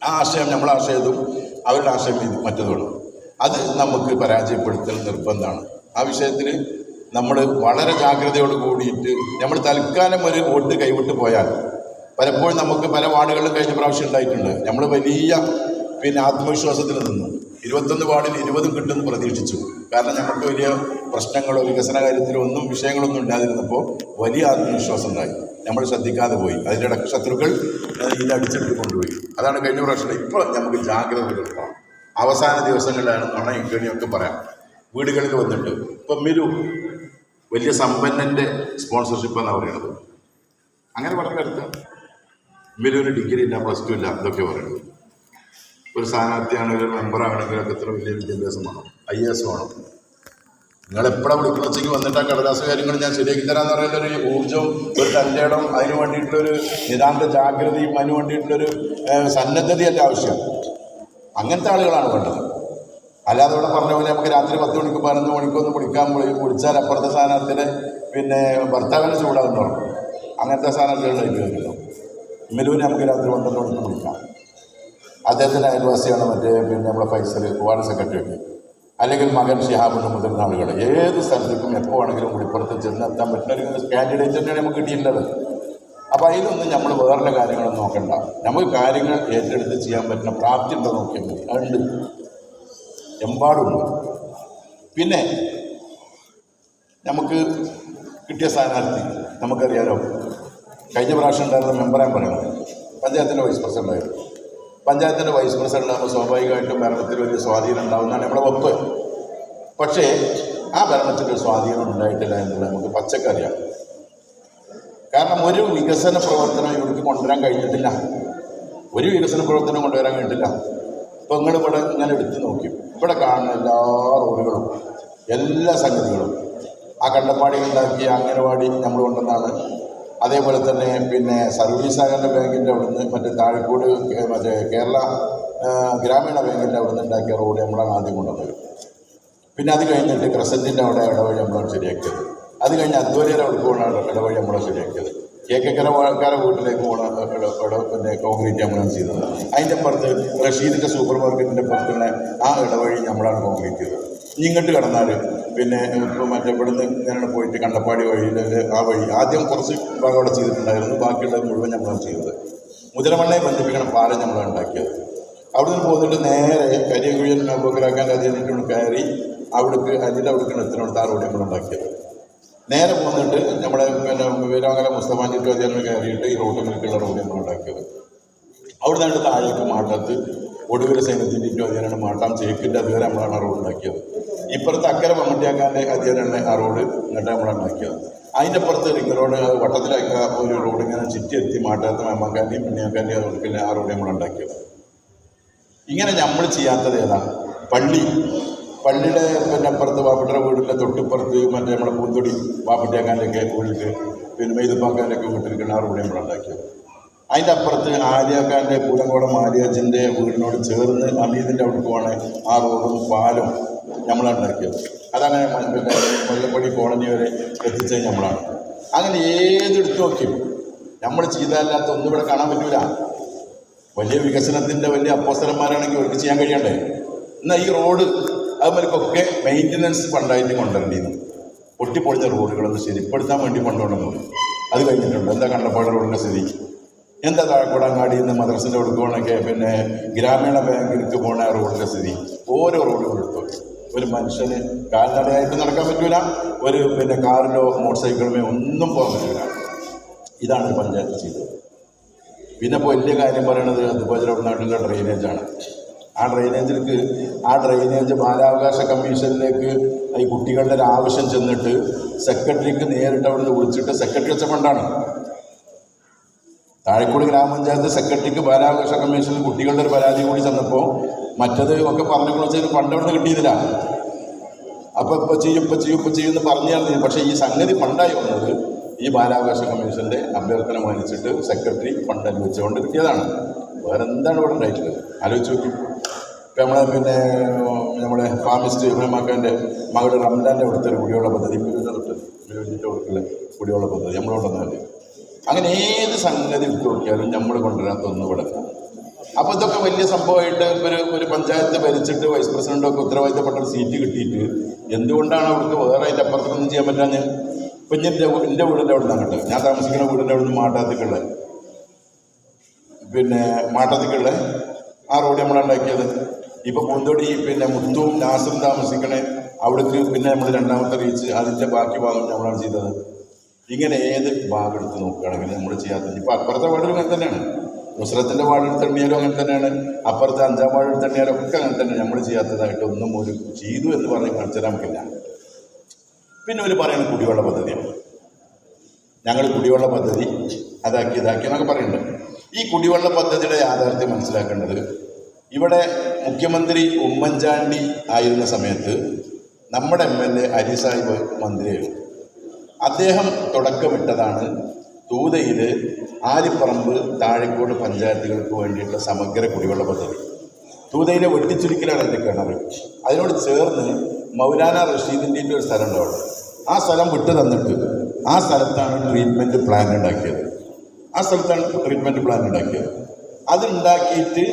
ആ ആശയം നമ്മളെ ആശയതും അവരുടെ ആശയം ഇത് മറ്റതുമാണ്. അത് നമുക്ക് പരാജയപ്പെടുത്തൽ നിർബന്ധമാണ്. ആ വിഷയത്തിൽ നമ്മൾ വളരെ ജാഗ്രതയോട് കൂടിയിട്ട് നമ്മൾ തൽക്കാലം ഒരു വോട്ട് കൈവിട്ട് പോയാൽ പലപ്പോഴും നമുക്ക് പല വാർഡുകളിലും കഴിഞ്ഞ പ്രാവശ്യം ഉണ്ടായിട്ടുണ്ട്. നമ്മൾ വലിയ പിന്നെ ആത്മവിശ്വാസത്തിൽ നിന്നു. ഇരുപത്തൊന്ന് വാർഡിൽ ഇരുപതും കിട്ടുമെന്ന് പ്രതീക്ഷിച്ചു. കാരണം ഞങ്ങൾക്ക് വലിയ പ്രശ്നങ്ങളോ വികസന കാര്യത്തിലോ ഒന്നും വിഷയങ്ങളൊന്നും ഇല്ലാതിരുന്നപ്പോൾ വലിയ ആത്മവിശ്വാസം ഉണ്ടായി. നമ്മൾ ശ്രദ്ധിക്കാതെ പോയി. അതിന്റെ ശത്രുക്കൾ ഇത് അടിച്ചെടുത്ത് കൊണ്ടുപോയി. അതാണ് കഴിഞ്ഞ പ്രാവശ്യം ഇപ്പോൾ നമുക്ക് ജാഗ്രത പുലർത്തണം അവസാന ദിവസങ്ങളിലാണ് നുണ ഇക്കണിയൊക്കെ പറയാം. വീടുകളിൽ വന്നിട്ട് ഇപ്പം മിരു വലിയ സമ്പന്നന്റെ സ്പോൺസർഷിപ്പ് എന്നാണ് പറയുന്നത്. അങ്ങനെ പറഞ്ഞെടുത്ത ഒരു ഡിഗ്രി ഇല്ല പ്ലസ് ടു ഇല്ല എന്നൊക്കെ പറയുന്നത്. ഒരു സ്ഥാനാർത്ഥിയാണെങ്കിൽ ഒരു ഒക്കെ ഇത്ര വലിയ വിദ്യാഭ്യാസം വേണം. ഐ എസ് വേണം. നിങ്ങൾ എപ്പോഴാണ് വിളിക്കുന്ന? വന്നിട്ട് ആ കടലാസ് കാര്യങ്ങൾ ഞാൻ ശരിയാക്കി തരാമെന്ന് പറയുന്ന ഒരു ഊർജവും ഒരു തന്റെ അതിന് വേണ്ടിയിട്ടുള്ളൊരു നിതാന്ത ജാഗ്രതയും അതിന് വേണ്ടിയിട്ടുള്ളൊരു സന്നദ്ധതയല്ല ആവശ്യം അങ്ങനത്തെ ആളുകളാണ് വേണ്ടത്. അല്ലാതെ ഇവിടെ പറഞ്ഞ പോലെ നമുക്ക് രാത്രി പത്ത് മണിക്ക് പതിനൊന്ന് മണിക്കൊന്ന് വിളിക്കാൻ വിളി- വിളിച്ചാൽ അപ്പുറത്തെ സ്ഥാനാർത്ഥിയുടെ പിന്നെ ഭർത്താവിനെ ചൂടാകുന്നു അങ്ങനത്തെ സ്ഥാനാർത്ഥികളുടെ വരുന്നു ഇമ്മലൂരിനെ നമുക്ക് രാത്രി പന്ത്രണ്ട് മണിക്ക് വിളിക്കാം. അദ്ദേഹത്തിന്റെ അയൽവാസിയാണ് മറ്റേ പിന്നെ നമ്മുടെ ഫൈസൽ വാർഡ് സെക്രട്ടറി. ഒക്കെ അല്ലെങ്കിൽ മകൻ ഷിഹാബിന്റെ മുതിർന്ന ആളുകൾ ഏത് സ്ഥലത്തേക്കും എപ്പോൾ ആണെങ്കിലും കുടിപ്പുറത്ത് ചെന്നെത്താൻ പറ്റുന്ന ഒരു കാൻഡിഡേറ്റ് തന്നെയാണ് നമുക്ക് കിട്ടിയിട്ടുള്ളത്. അപ്പോൾ അതിലൊന്നും നമ്മൾ വേറെ കാര്യങ്ങളൊന്നും നോക്കണ്ട. നമുക്ക് കാര്യങ്ങൾ ഏറ്റെടുത്ത് ചെയ്യാൻ പറ്റുന്ന പ്രാപ്തി ഉണ്ടോ നോക്കിയാൽ മതി. അതുണ്ട്. എമ്പാടുണ്ട്. പിന്നെ നമുക്ക് കിട്ടിയ സ്ഥാനാർത്ഥി നമുക്കറിയാലോ. കഴിഞ്ഞ പ്രാവശ്യം ഉണ്ടായിരുന്ന മെമ്പറാൻ പറയണം പഞ്ചായത്തിന്റെ വൈസ് പ്രസിഡന്റ് ആയിരുന്നു. പഞ്ചായത്തിന്റെ വൈസ് പ്രസിഡന്റ് ആകുമ്പോൾ സ്വാഭാവികമായിട്ടും ഭരണത്തിൽ വലിയ സ്വാധീനം ഉണ്ടാവുന്നതാണ് നമ്മുടെ വകുപ്പ് പക്ഷേ ആ ഭരണത്തിൽ ഒരു സ്വാധീനം ഉണ്ടായിട്ടില്ല എന്നുള്ളത് നമുക്ക് പച്ചക്കറിയാം കാരണം ഒരു വികസന പ്രവർത്തനം ഇവിടേക്ക് കൊണ്ടുവരാൻ കഴിഞ്ഞിട്ടില്ല. ഒരു വികസന പ്രവർത്തനം കൊണ്ടുവരാൻ കഴിഞ്ഞിട്ടില്ല. ഇപ്പം നിങ്ങൾ ഇവിടെ ഇങ്ങനെ എടുത്തു നോക്കി. ഇവിടെ കാണുന്ന എല്ലാ റോഡുകളും എല്ലാ സംഗതികളും. ആ കണ്ടപ്പാടി ഉണ്ടാക്കിയ അംഗനവാടി നമ്മൾ കൊണ്ടുവന്നാണ് അതേപോലെ തന്നെ പിന്നെ സർവീസ് സഹകരണ ബാങ്കിന്റെ അവിടുന്ന് മറ്റേ താഴെക്കോട് മറ്റേ കേരള ഗ്രാമീണ ബാങ്കിന്റെ അവിടുന്ന് ഉണ്ടാക്കിയ റോഡ് നമ്മളാണ് ആദ്യം കൊണ്ടുവന്നത്. പിന്നെ അത് കഴിഞ്ഞിട്ട് ക്രസന്റിന്റെ അവിടെ ഇടവഴി നമ്മളാണ് ശരിയാക്കിയത്. അത് കഴിഞ്ഞ് അധ്വരയുടെ അവിടെ പോകണ ഇടവഴി നമ്മളാണ് ശരിയാക്കിയത്. കേക്കക്കര ആൾക്കാരെ വീട്ടിലേക്ക് പോകണ പിന്നെ കോൺക്രീറ്റ് നമ്മളാണ് ചെയ്തത്. അതിന്റെ പുറത്ത് റഷീദിന്റെ സൂപ്പർ മാർക്കറ്റിന്റെ പുറത്തുള്ള ആ ഇടവഴി നമ്മളാണ് കോൺക്രീറ്റ് ചെയ്തത്. ഇങ്ങോട്ട് കടന്നാൽ പിന്നെ മറ്റേ ഇവിടുന്ന് ഇങ്ങനെ പോയിട്ട് കണ്ടപ്പാടി വഴിയിൽ ആ വഴി. ആദ്യം കുറച്ച് ഭാഗം അവിടെ ചെയ്തിട്ടുണ്ടായിരുന്നു. ബാക്കിയുള്ളത് മുഴുവൻ നമ്മളാണ് ചെയ്തത്. മുതലമണ്ണയെ ബന്ധിപ്പിക്കണ പാലം നമ്മളാണ് ഉണ്ടാക്കിയത്. അവിടെ നിന്ന് പോന്നിട്ട് നേരെ കരിയകുഴിയൻ ബോക്കലാക്കാൻ അതിനിട്ട് കയറി അവിടേക്ക് അതിന്റെ അവിടേക്കാണ് എത്തിനോട് ആ റോഡ് നമ്മൾ ഉണ്ടാക്കിയത്. നേരെ പോന്നിട്ട് നമ്മുടെ പിന്നെ വീരാങ്കല ചുറ്റും അതിനെ കയറിയിട്ട് ഈ റോഡിലേക്കുള്ള റോഡ് നമ്മൾ ഉണ്ടാക്കിയത്. അവിടെ നിന്ന് താഴേക്ക് മാട്ടത്ത് ഒടുവിൽ സൈന്യത്തിന്റെ അതിനാണ് മാട്ടാം ചേക്കിന്റെ അതുവരെ നമ്മളാണ് റോഡ് ഉണ്ടാക്കിയത്. ഇപ്പുറത്ത് അക്കര മമ്മൂട്ടിയാക്കാന്റെ അതിനാണ് ആ റോഡ്. ഇങ്ങോട്ട് നമ്മൾ ഉണ്ടാക്കിയത്. അതിന്റെ അപ്പുറത്ത് റിംഗ് റോഡ് വട്ടത്തിലൊക്കെ ഒരു റോഡ് ഇങ്ങനെ ചുറ്റി എത്തി മാട്ടാത്ത മമ്മക്കാന്റെയും പിണ്ണിയാക്കാന്റെയും അതുകൊണ്ട് ആ റോഡ് നമ്മൾ ഉണ്ടാക്കിയത്. ഇങ്ങനെ നമ്മൾ ചെയ്യാത്തത് ഏതാ? പള്ളി. പള്ളിയുടെ പിന്നെ അപ്പുറത്ത് വാപ്പിട്ടയുടെ വീടിന്റെ തൊട്ടിപ്പുറത്ത് മറ്റേ നമ്മുടെ പൂന്തൊടി വാപ്പിട്ടിയാക്കാന്റെയൊക്കെ വീട്ടിൽ പിന്നെ മെയ്തുപ്പാക്കാന്റെയൊക്കെ വീട്ടിൽ ആ റോഡ് നമ്മൾ ഉണ്ടാക്കിയത്. അതിന്റെ അപ്പുറത്ത് ആര്യാക്കാന്റെ പൂലങ്കോടം ആര്യാജിന്റെ വീടിനോട് ചേർന്ന് അമീതിന്റെ പോവാണ് ആ റോഡും പാലും നമ്മളാണ് അതങ്ങനെ മ- പിന്നെ കൊല്ലപ്പടി കോളനി വരെ എത്തിച്ചത് നമ്മളാണ്. അങ്ങനെ ഏതെടുത്ത് നോക്കിയും നമ്മൾ ചെയ്താലല്ലാത്ത ഒന്നും ഇവിടെ കാണാൻ പറ്റൂല. വലിയ വികസനത്തിന്റെ വലിയ അപ്പോസരന്മാരാണെങ്കിൽ അവർക്ക് ചെയ്യാൻ കഴിയണ്ടേ? എന്നാൽ ഈ റോഡ് അതുമാതിരിക്കൊക്കെ മെയിന്റനൻസ് ഫണ്ടായിട്ട് കൊണ്ടുവരേണ്ടിയിരുന്നു. പൊട്ടിപ്പൊളിഞ്ഞ റോഡുകളൊന്ന് ശരിപ്പെടുത്താൻ വേണ്ടി കൊണ്ടുവന്നു അത് കഴിഞ്ഞിട്ടുണ്ട്. എന്താ കണ്ടപ്പാട് റോഡിന്റെ സ്ഥിതി? എന്താ താഴെക്കൂടാങ്ങാടി നിന്ന് മദ്രസിന്റെ കൊടുക്കുകയാണെങ്കിൽ പിന്നെ ഗ്രാമീണ ബാങ്കിലേക്ക് പോണ റോഡിന്റെ സ്ഥിതി? ഓരോ റോഡുകളും എടുത്തു ഒരു മനുഷ്യന് കാൽനടയായിട്ട് നടക്കാൻ പറ്റൂല ഒരു പിന്നെ കാറിലോ മോട്ടോർ സൈക്കിളുമേ ഒന്നും പോകാൻ പറ്റൂല. ഇതാണ് പഞ്ചായത്ത് ചെയ്തത്. പിന്നെ ഇപ്പോൾ വലിയ കാര്യം പറയണത് അതുപോലെ നാട്ടിലെ ഡ്രെയിനേജാണ് ആ ഡ്രെയിനേജിലേക്ക് ആ ഡ്രെയിനേജ് ബാലാവകാശ കമ്മീഷനിലേക്ക് ഈ കുട്ടികളുടെ ഒരു ആവശ്യം ചെന്നിട്ട് സെക്രട്ടറിക്ക് നേരിട്ട് അവിടുന്ന് വിളിച്ചിട്ട് സെക്രട്ടറി വെച്ച ഫണ്ടാണ്. താഴെക്കൂടി ഗ്രാമപഞ്ചായത്ത് സെക്രട്ടറിക്ക് ബാലാവകാശ കമ്മീഷനിൽ കുട്ടികളുടെ ഒരു പരാതി കൂടി ചെന്നപ്പോൾ മറ്റത് ഒക്കെ പറഞ്ഞു വെച്ചാൽ ഫണ്ട് അവിടെ കിട്ടിയതില്ല അപ്പോൾ ഇപ്പോൾ ചെയ്യും ഇപ്പം ചെയ്യും ഇപ്പം ചെയ്യുമെന്ന് പറഞ്ഞാൽ മതി. പക്ഷേ ഈ സംഗതി പണ്ടായി വന്നത് ഈ ബാലാവകാശ കമ്മീഷന്റെ അഭ്യർത്ഥന മാനിച്ചിട്ട് സെക്രട്ടറി ഫണ്ട് അനുവദിച്ചുകൊണ്ട് കിട്ടിയതാണ് വേറെ എന്താണ് ഇവിടെ ഉണ്ടായിട്ടുള്ളത്? ആലോചിച്ച് നോക്കി. ഇപ്പം നമ്മളെ പിന്നെ നമ്മുടെ ഫാമിസ്റ്റ് ഇബ്രഹിമാക്കാന്റെ മകളുടെ റംലാന്റെ അവിടുത്തെ ഒരു കുടിവെള്ള പദ്ധതി തൊട്ട് കൊടുക്കുള്ള കുടിവെള്ള പദ്ധതി നമ്മളോട് കൊണ്ടുവന്നാൽ അങ്ങനെ ഏത് സംഗതി വിട്ടു നോക്കിയാലും നമ്മൾ കൊണ്ടുവരാത്ത ഒന്നും ഇവിടെ. അപ്പോൾ ഇതൊക്കെ വലിയ സംഭവമായിട്ട് ഒരു ഒരു പഞ്ചായത്ത് ഭരിച്ചിട്ട് വൈസ് പ്രസിഡന്റൊക്കെ ഉത്തരവാദിത്തപ്പെട്ട ഒരു സീറ്റ് കിട്ടിയിട്ട് എന്തുകൊണ്ടാണ് അവർക്ക് വേറെ അതിന്റെ അപ്പുറത്തൊന്നും ചെയ്യാൻ പറ്റാഞ്ഞ് ഇപ്പം എന്റെ വീടിന്റെ അവിടെ നിന്ന് അങ്ങോട്ട്. ഞാൻ താമസിക്കുന്ന വീടിന്റെ അവിടെ നിന്ന് മാട്ടാത്തിക്കുള്ള. പിന്നെ മാട്ടാത്തിക്കുള്ള. ആ റോഡ് നമ്മളുണ്ടാക്കിയത് ഇപ്പോൾ പൂന്തോടി പിന്നെ മുത്തും നാസും താമസിക്കണേ. അവിടേക്ക് പിന്നെ നമ്മൾ രണ്ടാമത്തെ റീച്ച് അതിന്റെ ബാക്കി ഭാഗം നമ്മളാണ് ചെയ്തത്. ഇങ്ങനെ ഏത് ഭാഗം എടുത്ത് നോക്കുകയാണെങ്കിൽ നമ്മൾ ചെയ്യാത്തത്. ഇപ്പോൾ അപ്പുറത്തെ വീടുകൾ തന്നെയാണ്. നുസ്രത്തിന്റെ വാർഡ് എടുത്തെണ്ണിയാലും അങ്ങനെ തന്നെയാണ്. അപ്പുറത്തെ അഞ്ചാം വാർഡ് എടുത്തെണ്ണിയാലും ഒക്കെ അങ്ങനെ തന്നെ നമ്മൾ ചെയ്യാത്തതായിട്ട് ഒന്നും ഒരു ചെയ്തു എന്ന് പറഞ്ഞ് കാണിച്ചാൽ നമുക്കില്ല. പിന്നെ ഒരു പറയുന്നത് കുടിവെള്ള പദ്ധതിയാണ് ഞങ്ങൾ കുടിവെള്ള പദ്ധതി അതാക്കി ഇതാക്കി എന്നൊക്കെ പറയുന്നുണ്ട്. ഈ കുടിവെള്ള പദ്ധതിയുടെ യാഥാർത്ഥ്യം മനസ്സിലാക്കേണ്ടത് ഇവിടെ മുഖ്യമന്ത്രി ഉമ്മൻചാണ്ടി ആയിരുന്ന സമയത്ത് നമ്മുടെ എം എൽ എ അരിസാഹിബ് മന്ത്രിയായിരുന്നു. അദ്ദേഹം തുടക്കമിട്ടതാണ് തൂതയിൽ ആലിപ്പറമ്പ് താഴെക്കോട് പഞ്ചായത്തുകൾക്ക് വേണ്ടിയിട്ടുള്ള സമഗ്ര കുടിവെള്ള പദ്ധതി. തൂതയിലെ വെട്ടിച്ചുരുക്കലാണ് എന്റെ കിണർ അതിനോട് ചേർന്ന് മൗലാന റഷീദിന്റെ ഒരു സ്ഥലം ഉണ്ട് അവിടെ. ആ സ്ഥലം വിട്ടു തന്നിട്ട് ആ സ്ഥലത്താണ് ട്രീറ്റ്മെന്റ് പ്ലാൻ ഉണ്ടാക്കിയത്. ആ സ്ഥലത്താണ് ട്രീറ്റ്മെന്റ് പ്ലാൻ ഉണ്ടാക്കിയത്. അതുണ്ടാക്കിയിട്ട്